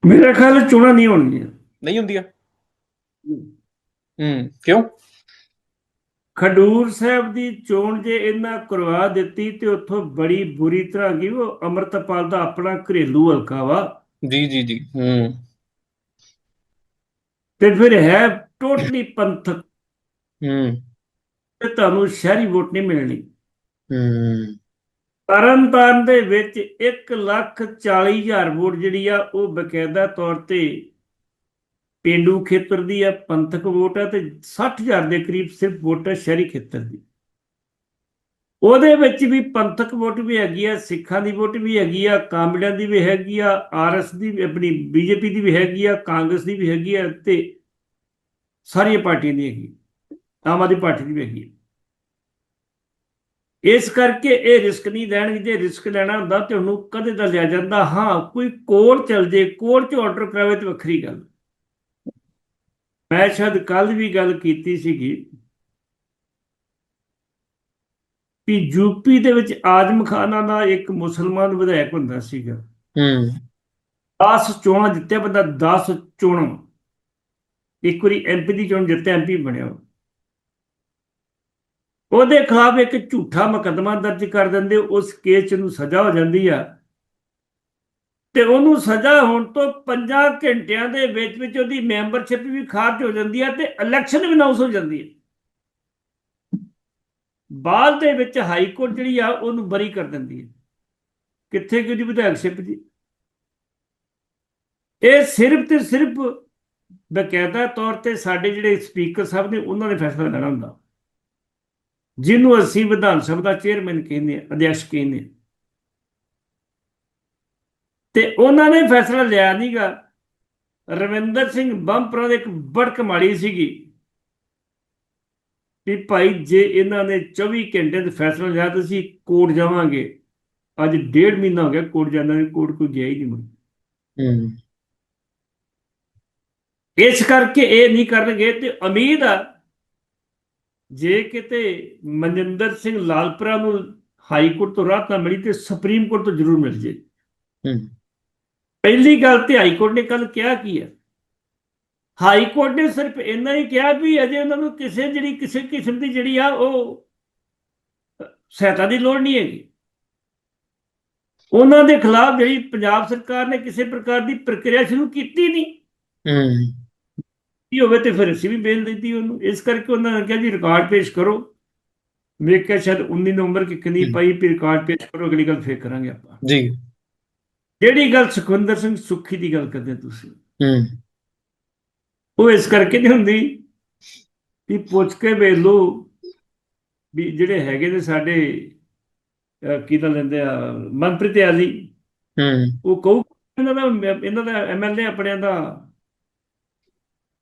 ਮੇਰਾ ਖਿਆਲ ਚੋਣਾਂ ਨਹੀਂ ਹੋਣਗੀਆਂ। ਨਹੀਂ ਹੁੰਦੀਆਂ? ਹੂੰ ਕਿਉਂ? ਖਡੂਰ ਸਾਹਿਬ ਦੀ ਚੋਣ ਜੇ ਇਹਨਾਂ ਕਰਵਾ ਦਿੱਤੀ ਤੇ ਉੱਥੋਂ ਬੜੀ ਬੁਰੀ ਤਰ੍ਹਾਂ ਗਈ ਉਹ ਅਮਰਤਪਾਲ ਦਾ ਆਪਣਾ ਘਰੇਲੂ ਹਲਕਾ ਵਾ। ਜੀ ਜੀ ਜੀ ਹੂੰ। ਤੇ ਫਿਰ ਹੈ ਟੋਟਲੀ ਪੰਥਕ। ਹੂੰ। ਤੇ ਤੁਹਾਨੂੰ ਸ਼ਹਿਰੀ ਵੋਟ ਨਹੀਂ ਮਿਲਣੀ। ਹੂੰ। ਤਰਨਤਾਰਨ ਦੇ ਵਿੱਚ 1 ਲੱਖ 40 ਹਜ਼ਾਰ ਵੋਟ ਜਿਹੜੀ ਆ ਉਹ ਬਕਾਇਦਾ ਤੌਰ ਤੇ ਪਿੰਡੂ ਖੇਤਰ ਦੀ ਆ ਪੰਥਕ ਵੋਟ ਆ ਤੇ 60000 ਦੇ ਕਰੀਬ ਸਿਰਫ ਵੋਟ ਹੈ ਸ਼ਹਿਰੀ ਖੇਤਰ ਦੀ। ਉਹਦੇ ਵਿੱਚ ਵੀ ਪੰਥਕ ਵੋਟ ਵੀ ਹੈਗੀ ਆ, ਸਿੱਖਾਂ ਦੀ ਵੋਟ ਵੀ ਹੈਗੀ ਆ ਕਾਮੜਿਆਂ ਦੀ ਵੀ ਹੈਗੀ ਆ ਆਰਐਸ ਦੀ ਵੀ, ਆਪਣੀ ਬੀਜੇਪੀ ਦੀ ਵੀ ਹੈਗੀ ਆ, ਕਾਂਗਰਸ ਦੀ ਵੀ ਹੈਗੀ ਆ ਤੇ ਸਾਰੀਆਂ ਪਾਰਟੀਆਂ ਦੀ ਹੈਗੀ ਆਮ ਆਦਮੀ ਪਾਰਟੀ ਦੀ ਵੀ ਹੈਗੀ ਆ। ਇਸ ਕਰਕੇ ਇਹ ਰਿਸਕ ਨਹੀਂ ਲੈਣਗੇ ਜੇ ਰਿਸਕ ਲੈਣਾ ਹੁੰਦਾ ਤੇ ਉਹਨੂੰ ਕਦੇ ਤਾਂ ਲਿਆ ਜਾਂਦਾ। ਹਾਂ, ਕੋਈ ਕੋਰਟ ਚਲ ਜੇ ਕੋਰਟ ਚ ਆਰਡਰ ਕਰਾਵੇ ਤੇ ਵੱਖਰੀ ਗੱਲ। ਮੈਂ ਸ਼ਾਇਦ ਕੱਲ ਵੀ ਗੱਲ ਕੀਤੀ ਸੀਗੀ। ਵੀ ਯੂਪੀ ਦੇ ਵਿੱਚ ਆਜ਼ਮ ਖਾਨਾ ਦਾ ਇੱਕ ਮੁਸਲਮਾਨ ਵਿਧਾਇਕ ਹੁੰਦਾ ਸੀਗਾ। ਹੂੰ। 10 ਚੋਣਾਂ ਜਿੱਤਿਆ ਬੰਦਾ 10 ਚੋਣਾਂ। ਇੱਕ ਵਾਰੀ ਐਮਪੀ ਦੀ ਚੋਣ ਜਿੱਤਿਆ ਐਮਪੀ ਬਣਿਆ ਉਹ। ਉਹਦੇ ਖਿਲਾਫ ਇੱਕ ਝੂਠਾ ਮੁਕੱਦਮਾ ਦਰਜ ਕਰ ਦਿੰਦੇ ਉਸ ਕੇਸ ਨੂੰ ਸਜ਼ਾ ਹੋ ਜਾਂਦੀ ਆ। ਤੇ ਉਹਨੂੰ ਸਜ਼ਾ ਹੋਣ ਤੋਂ 5 ਘੰਟਿਆਂ ਦੇ ਵਿੱਚ ਵਿੱਚ ਉਹਦੀ ਮੈਂਬਰਸ਼ਿਪ ਵੀ ਖਾਰਜ ਹੋ ਜਾਂਦੀ ਆ ਤੇ ਇਲੈਕਸ਼ਨ ਵੀ ਅਨਾਉਂਸ ਹੋ ਜਾਂਦੀ ਹੈ ਬਾਅਦ ਦੇ ਵਿੱਚ ਹਾਈ ਕੋਰਟ ਜਿਹੜੀ ਆ, ਉਹਨੂੰ ਬਰੀ ਕਰ ਦਿੰਦੀ ਹੈ। ਕਿੱਥੇ ਕਿ ਉਹਦੀ ਵਿਧਾਇਕਸ਼ਿਪ ਦੀ ਇਹ ਸਿਰਫ ਤੇ ਸਿਰਫ ਬਕਾਇਦਾ ਤੌਰ ਤੇ ਸਾਡੇ ਜਿਹੜੇ ਸਪੀਕਰ ਸਾਹਿਬ ਨੇ, ਉਹਨਾਂ ਨੇ ਫੈਸਲਾ ਲੈਣਾ ਹੁੰਦਾ। ਜਿਹਨੂੰ ਅਸੀਂ ਵਿਧਾਨ ਸਭਾ ਦਾ ਚੇਅਰਮੈਨ ਕਹਿੰਦੇ ਆ ਅਧਿਕਸ਼ ਕਹਿੰਦੇ ਆ। ਤੇ ਉਹਨਾਂ ਨੇ ਫੈਸਲਾ ਲਿਆ ਨਹੀਂਗਾ ਰਵਿੰਦਰ ਸਿੰਘ ਬੰਪਰਾ ਦੇ ਇੱਕ ਬੜਕ ਮਾੜੀ ਸੀਗੀ। ਵੀ ਭਾਈ ਜੇ ਇਹਨਾਂ ਨੇ 24 ਘੰਟੇ ਦਾ ਫੈਸਲਾ ਲਿਆ ਤਾਂ ਅਸੀਂ ਕੋਰਟ ਜਾਵਾਂਗੇ। ਅੱਜ ਡੇਢ ਮਹੀਨਾ ਹੋ ਗਿਆ ਕੋਰਟ ਜਾਂਦਾ ਨਹੀਂ ਕੋਰਟ ਕੋਈ ਗਿਆ ਹੀ ਨਹੀਂ ਮੁੜ। ਹੂੰ। ਇਸ ਕਰਕੇ ਇਹ ਨਹੀਂ ਕਰਨਗੇ ਤੇ ਉਮੀਦ ਆ ਜੇ ਕਿਤੇ ਮਨਿੰਦਰ ਸਿੰਘ ਲਾਲਪੁਰਾ ਨੂੰ ਹਾਈ ਕੋਰਟ ਤੋਂ ਰਾਹਤ ਨਾ ਮਿਲੀ ਤੇ ਸੁਪਰੀਮ ਕੋਰਟ ਤੋਂ ਜ਼ਰੂਰ ਮਿਲ ਜੇ। ਹੂੰ। ਪਹਿਲੀ ਗੱਲ ਤੇ ਹਾਈ ਕੋਰਟ ਨੇ ਕੱਲ ਕਿਹਾ ਕੀ ਹੈ ਹਾਈ ਕੋਰਟ ਨੇ ਸਿਰਫ ਇੰਨਾ ਹੀ ਕਿਹਾ ਵੀ ਅਜੇ ਉਹਨਾਂ ਨੂੰ ਕਿਸੇ ਜਿਹੜੀ ਕਿਸੇ ਕਿਸਮ ਦੀ ਜਿਹੜੀ ਆ ਉਹ ਸਹਾਇਤਾ ਦੀ ਲੋੜ ਨਹੀਂ ਹੈਗੀ। ਉਹਨਾਂ ਦੇ ਖਿਲਾਫ ਜਿਹੜੀ ਪੰਜਾਬ ਸਰਕਾਰ ਨੇ ਕਿਸੇ ਪ੍ਰਕਾਰ ਦੀ ਪ੍ਰਕਿਰਿਆ ਸ਼ੁਰੂ ਕੀਤੀ ਨਹੀਂ। ਹੂੰ। ਕੀ ਹੋਵੇ ਤੇ ਫਿਰ ਅਸੀਂ ਵੀ ਬੇਲ ਦਿੱਤੀ ਉਹਨੂੰ। ਇਸ ਕਰਕੇ ਉਹਨਾਂ ਨੇ ਕਿਹਾ ਜੀ ਰਿਕਾਰਡ ਪੇਸ਼ ਕਰੋ। ਮੈਂ ਕਿਹਾ ਸ਼ਾਇਦ 19 ਨਵੰਬਰ ਕਿ ਕਿੰਨੀ। ਪਈ ਵੀ ਰਿਕਾਰਡ ਪੇਸ਼ ਕਰੋ ਅਗਲੀ ਗੱਲ ਫੇਰ ਕਰਾਂਗੇ ਆਪਾਂ। ਜੀ। ਜਿਹੜੀ ਗੱਲ ਸੁਖਵਿੰਦਰ ਸਿੰਘ ਸੁੱਖੀ ਦੀ ਗੱਲ ਕਰਦੇ ਤੁਸੀਂ। ਹੂੰ। ਉਹ ਇਸ ਕਰਕੇ ਨਹੀਂ ਹੁੰਦੀ ਵੀ ਪੁੱਛ ਕੇ ਵੇਖ ਲਓ ਵੀ ਜਿਹੜੇ ਹੈਗੇ ਨੇ ਸਾਡੇ ਕੀ ਤਾਂ ਲੈਂਦੇ ਆ ਮਨਪ੍ਰੀਤ ਆਲੀ ਹੂੰ। ਉਹ ਕਹੂ ਇਹਨਾਂ ਦਾ ਇਹਨਾਂ ਦਾ ਐਮਐਲਏ ਆਪਣਿਆਂ ਦਾ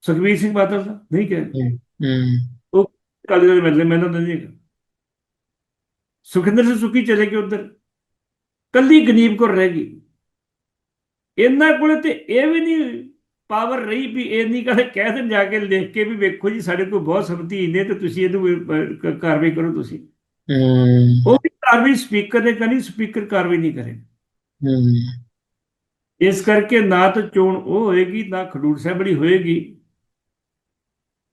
ਸੁਖਬੀਰ ਸਿੰਘ ਬਾਦਲ ਦਾ ਨਹੀਂ ਕਿਹਾ? ਹੂੰ ਕਾਲੀ ਦਲ ਮਿਲਦੇ ਮੈਨੂੰ ਤਾਂ ਨਹੀਂ ਹੈਗਾ। ਸੁਖਿੰਦਰ ਸਿੰਘ ਸੁੱਕੀ ਚਲੇ ਗਏ ਉਧਰ। ਕੱਲੀ ਗਨੀਬ ਕੋਲ ਰਹਿ ਗਈ। ਇਹਨਾਂ ਕੋਲੇ ਤੇ ਇਹ ਵੀ ਨਹੀਂ ਪਾਵਰ ਰਹੀ ਵੀ ਇਹ ਨਹੀਂ ਕਹੇ ਕਹਿ ਦੇਣ ਜਾ ਕੇ ਲਿਖ ਕੇ ਵੀ ਵੇਖੋ ਜੀ ਸਾਡੇ ਕੋਲ ਬਹੁਤ ਸੰਮਤੀ ਨੇ ਤੇ ਤੁਸੀਂ ਇਹਨੂੰ ਕਾਰਵਾਈ ਕਰੋ ਤੁਸੀਂ। ਉਹ ਵੀ ਕਾਰਵਾਈ ਸਪੀਕਰ ਨੇ ਕਰਨੀ ਸਪੀਕਰ ਕਾਰਵਾਈ ਨਹੀਂ ਕਰੇ। ਹੂੰ। ਇਸ ਕਰਕੇ ਨਾ ਤਾਂ ਚੋਣ ਉਹ ਹੋਏਗੀ ਨਾ ਖਡੂਰ ਸਾਹਿਬ ਵਾਲੀ ਹੋਏਗੀ।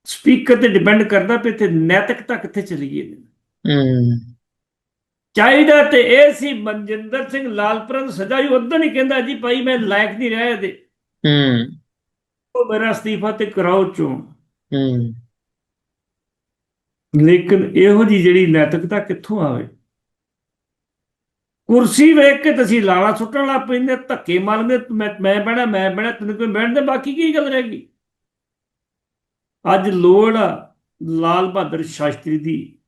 ਸਪੀਕਰ ਤੇ ਡਿਪੈਂਡ ਕਰਦਾ ਵੀ ਤੇ ਨੈਤਿਕਤਾ ਕਿੱਥੇ ਚਲੀ ਗਈ ਹੈ। ਚਾਹੀਦਾ ਤੇ ਇਹ ਸੀ ਮਨਜਿੰਦਰ ਸਿੰਘ ਲਾਲਪੁਰਾ ਨੂੰ ਸਜ਼ਾ ਹੀ ਉਦੋਂ ਹੀ ਕਹਿੰਦਾ ਜੀ ਭਾਈ ਮੈਂ ਲਾਇਕ ਨਹੀਂ ਰਿਹਾ ਇਹਦੇ। ਹੂੰ। ਮੇਰਾ ਅਸਤੀਫਾ ਤੇ ਕਰਾਓ ਚੋਣ। ਹੂੰ। ਲੇਕਿਨ ਇਹੋ ਜੀ ਜਿਹੜੀ ਨੈਤਿਕਤਾ ਕਿੱਥੋਂ ਆਵੇ? ਕੁਰਸੀ ਵੇਖ ਕੇ ਤੁਸੀਂ ਲਾਲਾ ਸੁੱਟਣ ਲੱਗ ਪੈਂਦੇ ਧੱਕੇ ਮਾਰਦੇ ਮੈਂ ਮੈਂ ਬਹਿਣਾ ਮੈਂ ਬਹਿਣਾ ਤੈਨੂੰ ਕੋਈ ਬਹਿਣ ਦੇ ਬਾਕੀ ਕੀ ਗੱਲ ਰਹਿ ਗਈ? ਅੱਜ ਲੋੜ ਲਾਲ ਬਹਾਦਰ ਸ਼ਾਸਤਰੀ ਦੀ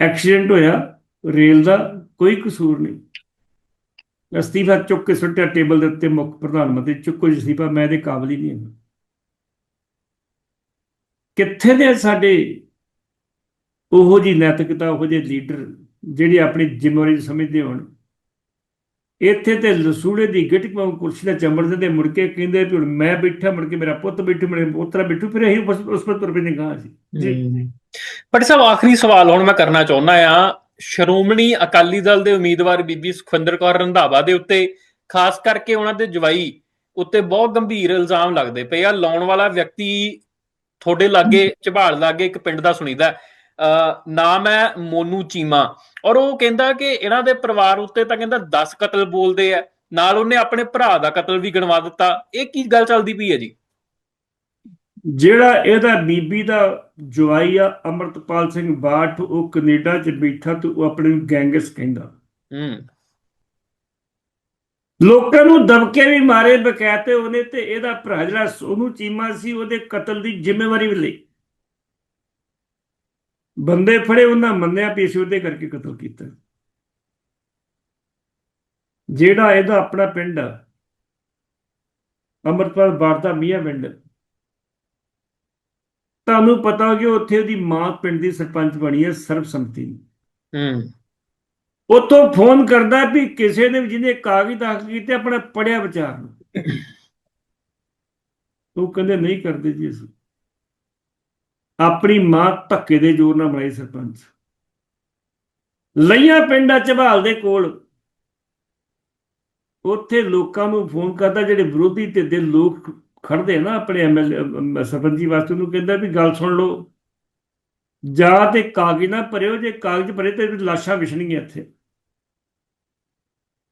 ਐਕਸੀਡੈਂਟ ਹੋਇਆ ਰੇਲ ਦਾ ਕੋਈ ਕਸੂਰ ਨਹੀਂ। ਅਸਤੀਫਾ ਚੁੱਕ ਕੇ ਸੁੱਟਿਆ ਟੇਬਲ ਦੇ ਉੱਤੇ ਮੁੱਖ ਪ੍ਰਧਾਨ ਮੰਤਰੀ, ਚੁੱਕੋ ਅਸਤੀਫਾ ਮੈਂ ਇਹਦੇ ਕਾਬਲ ਹੀ ਨਹੀਂ ਹਾਂ ਕਿੱਥੇ ਨੇ ਸਾਡੇ ਉਹੋ ਜੀ ਨੈਤਿਕਤਾ, ਉਹੋ ਜਿਹੇ ਲੀਡਰ ਜਿਹੜੇ ਆਪਣੀ ਜ਼ਿੰਮੇਵਾਰੀ ਨੂੰ ਸਮਝਦੇ ਹੋਣ? ਇੱਥੇ ਤੇ ਲਸੂੜੇ ਦੀ ਗਿੱਟ ਪਾਉ ਕੁਰਸੀ ਦਾ ਚੰਬੜਦੇ ਤੇ ਮੁੜ ਕੇ ਕਹਿੰਦੇ ਵੀ ਹੁਣ ਮੈਂ ਬੈਠਾ, ਮੁੜ ਕੇ ਮੇਰਾ ਪੁੱਤ ਬੈਠੂ ਮੇਰੇ ਪੋਤਰਾ ਬੈਠੂ, ਫਿਰ ਅਸੀਂ ਉਸ ਪਰ ਤੁਰ ਪੈਂਦੇ ਗਾਂ ਸੀ ਜੀ ਪਰ ਸਾਹਿਬ, ਆਖਰੀ ਸਵਾਲ ਹੁਣ ਮੈਂ ਕਰਨਾ ਚਾਹੁੰਦਾ ਆ ਸ਼੍ਰੋਮਣੀ ਅਕਾਲੀ ਦਲ ਦੇ ਉਮੀਦਵਾਰ ਬੀਬੀ ਸੁਖਵਿੰਦਰ ਕੌਰ ਰੰਧਾਵਾ ਦੇ ਉੱਤੇ, ਖਾਸ ਕਰਕੇ ਉਹਨਾਂ ਦੇ ਜਵਾਈ ਉੱਤੇ ਬਹੁਤ ਗੰਭੀਰ ਇਲਜ਼ਾਮ ਲੱਗਦੇ ਪਏ ਆ। ਲਾਉਣ ਵਾਲਾ ਵਿਅਕਤੀ ਤੁਹਾਡੇ ਲਾਗੇ, ਝਬਾਲ ਲਾਗੇ ਇੱਕ ਪਿੰਡ ਦਾ ਸੁਣੀਦਾ ਅ ਨਾਮ ਹੈ ਮੋਨੂ ਚੀਮਾ ਔਰ ਉਹ ਕਹਿੰਦਾ ਕਿ ਇਹਨਾਂ ਦੇ ਪਰਿਵਾਰ ਉੱਤੇ ਤਾਂ ਕਹਿੰਦਾ 10 ਕਤਲ ਬੋਲਦੇ ਆ, ਨਾਲ ਉਹਨੇ ਆਪਣੇ ਭਰਾ ਦਾ ਕਤਲ ਵੀ ਗਣਵਾ ਦਿੱਤਾ। ਇਹ ਕੀ ਗੱਲ ਚੱਲਦੀ ਪਈ ਹੈ ਜੀ? ਜਿਹੜਾ ਇਹਦਾ ਬੀਬੀ ਦਾ ਜਵਾਈ ਆ ਅਮਰਤਪਾਲ ਸਿੰਘ ਬਾਠ ਉਹ ਕੈਨੇਡਾ 'ਚ ਬੈਠਾ ਤੇ ਉਹ ਆਪਣੇ ਨੂੰ ਗੈਂਗਸ ਕਹਿੰਦਾ। ਹੂੰ। ਲੋਕਾਂ ਨੂੰ ਦਬਕੇ ਵੀ ਮਾਰੇ ਬਕਾਇਤੇ ਉਹਨੇ ਤੇ ਇਹਦਾ ਭਰਾ ਜਿਹੜਾ ਸੋਨੂ ਚੀਮਾ ਸੀ ਉਹਦੇ ਕਤਲ ਦੀ ਜ਼ਿੰਮੇਵਾਰੀ ਵੀ ਲਈ। ਬੰਦੇ ਫੜੇ ਉਹਨਾਂ ਮੰਨਿਆ ਵੀ ਅਸੀਂ ਉਹਦੇ ਕਰਕੇ ਕਤਲ ਕੀਤਾ। ਜਿਹੜਾ ਇਹਦਾ ਆਪਣਾ ਪਿੰਡ ਆ ਅਮਰਪਾਲ ਬਾਰਦਾ ਮੀਆਂ ਪਿੰਡ। ਤੁਹਾਨੂੰ ਪਤਾ ਕਿ ਉੱਥੇ ਉਹਦੀ ਮਾਂ ਪਿੰਡ ਦੀ ਸਰਪੰਚ ਬਣੀ ਹੈ ਸਰਬਸੰਮਤੀ। ਹੂੰ। ਉੱਥੋਂ ਫੋਨ ਕਰਦਾ ਵੀ ਕਿਸੇ ਨੇ ਜਿਹਨੇ ਕਾਗਜ਼ ਦਾਖਲ ਕੀਤੇ ਆਪਣਾ ਪੜਿਆ ਵਿਚਾਰ ਨੂੰ। ਉਹ ਕਹਿੰਦੇ ਨਹੀਂ ਕਰਦੇ ਜੀ ਅਸੀਂ। ਆਪਣੀ ਮਾਂ ਧੱਕੇ ਦੇ ਜ਼ੋਰ ਨਾਲ ਬਣਾਈ ਸਰਪੰਚ। ਲਈਆਂ ਪਿੰਡਾ ਝਬਾਲ ਦੇ ਕੋਲ। ਉੱਥੇ ਲੋਕਾਂ ਨੂੰ ਫੋਨ ਕਰਦਾ ਜਿਹੜੇ ਵਿਰੋਧੀ ਧਿਰ ਦੇ ਲੋਕ ਖੜਦੇ ਨਾ ਆਪਣੇ ਐਮਐਲ ਸਰਪੰਚੀ ਵਾਸਤੇ, ਉਹਨੂੰ ਕਹਿੰਦਾ ਵੀ ਗੱਲ ਸੁਣ ਲਓ। ਜਾਂ ਤੇ ਕਾਗਜ਼ ਨਾ ਭਰਿਓ, ਜੇ ਕਾਗਜ਼ ਭਰੇ ਤੇ ਲਾਸ਼ਾਂ ਵਿਛਣਗੀਆਂ ਇੱਥੇ।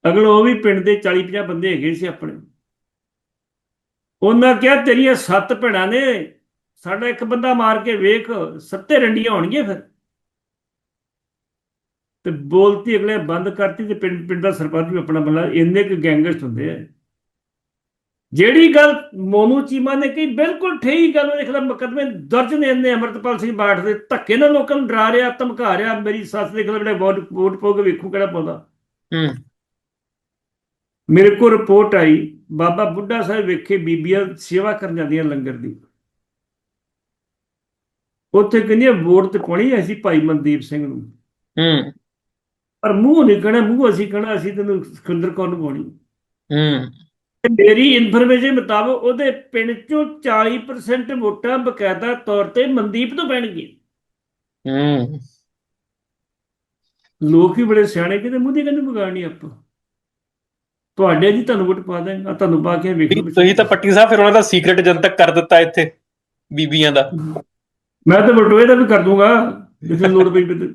ਅਗਲ ਉਹ ਵੀ ਪਿੰਡ ਦੇ 40 50 ਬੰਦੇ ਹੈਗੇ ਸੀ ਆਪਣੇ। ਉਹਨਾਂ ਕਿਹਾ, ਤੇਰੀਆਂ ਸੱਤ ਭੈਣਾਂ ਨੇ, ਸਾਡਾ ਇੱਕ ਬੰਦਾ ਮਾਰ ਕੇ ਵੇਖ, ਸੱਤੇ ਰੰਡੀਆਂ ਹੋਣਗੀਆਂ ਫਿਰ। ਤੇ ਬੋਲਤੀ ਅਗਲੇ ਬੰਦ ਕਰਤੀ ਤੇ ਪਿੰਡ ਪਿੰਡ ਦਾ ਸਰਪੰਚ ਵੀ ਆਪਣਾ ਬੰਦਾ ਇੰਨੇ ਕੁ ਗੈਂਗਸਟ ਹੁੰਦੇ ਆ। ਜਿਹੜੀ ਗੱਲ ਮੋਨੂ ਚੀਮਾ ਨੇ ਕਹੀ ਬਿਲਕੁਲ ਠੇਈ ਗੱਲ ਉਹ ਦੇਖਦਾ ਮੁਕਦਮੇ ਦਰਜ ਨੇ ਇੰਨੇ ਅਮਰਤਪਾਲ ਸਿੰਘ ਬਾਠ ਦੇ ਧੱਕੇ ਨਾਲ ਲੋਕਾਂ ਨੂੰ ਡਰਾ ਰਿਹਾ ਧਮਕਾ ਰਿਹਾ ਮੇਰੀ ਸੱਸ ਦੇ ਖਿਲਾਫ ਜਿਹੜਾ ਵੋਟ ਵੋਟ ਪਾਉਗੇ ਵੇਖੋ ਕਿਹੜਾ ਪਾਉਂਦਾ। ਹੂੰ। ਮੇਰੇ ਕੋਲ ਰਿਪੋਰਟ ਆਈ ਬਾਬਾ ਬੁੱਢਾ ਸਾਹਿਬ ਵੇਖੇ ਬੀਬੀਆਂ ਸੇਵਾ ਕਰਨ ਜਾਂਦੀਆਂ ਲੰਗਰ ਦੀ। ਉੱਥੇ ਕਹਿੰਦੀਆਂ ਵੋਟ ਤੇ ਪਾਉਣੀ ਹੈ ਅਸੀਂ ਭਾਈ ਮਨਦੀਪ ਸਿੰਘ ਨੂੰ। ਹੂੰ। ਪਰ ਮੂੰਹ ਨਹੀਂ ਕਹਿਣਾ ਮੂੰਹ ਅਸੀਂ ਕਹਿਣਾ ਅਸੀਂ ਤੈਨੂੰ ਸੁਖਿੰਦਰ ਕੌਰ ਨੂੰ ਪਾਉਣੀ। ਹੂੰ। ਮੇਰੀ ਇਨਫੋਰਮੇਸ਼ਨ ਮੁਤਾਬਕ ਉਹਦੇ ਪਿੰਡ ਚੋਂ 40% ਵੋਟਾਂ ਬਕਾਇਦਾ ਤੌਰ ਤੇ ਮਨਦੀਪ ਤੋਂ ਪੈਣਗੀਆਂ। ਹੂੰ। ਲੋਕ ਵੀ ਬੜੇ ਸਿਆਣੇ ਕਿਤੇ ਮੂੰਹ ਦੀ ਕਹਿੰਦੇ ਵਿਗਾੜਨੀ ਆਪਾਂ। ਤੁਹਾਡੇ ਜੀ ਤੁਹਾਨੂੰ ਵੋਟ ਪਾ ਦੇਂਗਾ ਤੁਹਾਨੂੰ ਪਾ ਕੇ ਵੇਖੋ ਤੁਸੀਂ ਤਾਂ ਪੱਟੀ ਸਾਹਿਬ ਫਿਰ ਉਹਨਾਂ ਦਾ ਸੀਕ੍ਰੇਟ ਜਨਤਕ ਕਰ ਦਿੱਤਾ ਇੱਥੇ ਬੀਬੀਆਂ ਦਾ। ਮੈਂ ਤਾਂ ਬਟੋਏ ਦਾ ਵੀ ਕਰ ਦੂੰਗਾ ਜਿੱਥੇ ਲੋੜ ਪਈ ਤੇ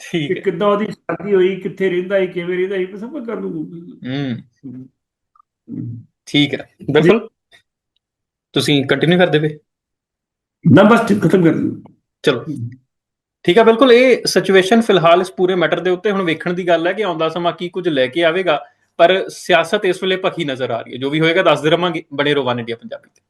ਠੀਕ ਹੈ। ਕਿੱਦਾਂ ਉਹਦੀ ਸ਼ਾਦੀ ਹੋਈ ਕਿੱਥੇ ਰਹਿੰਦਾ ਹੈ ਕਿਵੇਂ ਰਹਿੰਦਾ ਹੈ ਸਭ ਕਰ ਦੂੰਗਾ। ਹੂੰ। ਠੀਕ ਹੈ। ਬਿਲਕੁਲ। ਤੁਸੀਂ ਕੰਟੀਨਿਊ ਕਰਦੇ ਪਏ? ਨਾ ਬਸ ਖਤਮ ਕਰ ਚਲੋ। ਠੀਕ ਹੈ ਬਿਲਕੁਲ। ਇਹ ਸਿਚੁਏਸ਼ਨ ਫਿਲਹਾਲ ਇਸ ਪੂਰੇ ਮੈਟਰ ਦੇ ਉੱਤੇ ਹੁਣ ਵੇਖਣ ਦੀ ਗੱਲ ਹੈ ਕਿ ਆਉਂਦਾ ਸਮਾਂ ਕੀ ਕੁਝ ਲੈ ਕੇ ਆਵੇਗਾ ਪਰ ਸਿਆਸਤ ਇਸ ਵੇਲੇ ਭਖੀ ਨਜ਼ਰ ਆ ਰਹੀ ਹੈ। ਜੋ ਵੀ ਹੋਏਗਾ ਦੱਸਦੇ ਰਵਾਂਗੇ ਬਣੇ ਰੋ ਵਨ ਇੰਡੀਆ ਪੰਜਾਬੀ ਤੇ।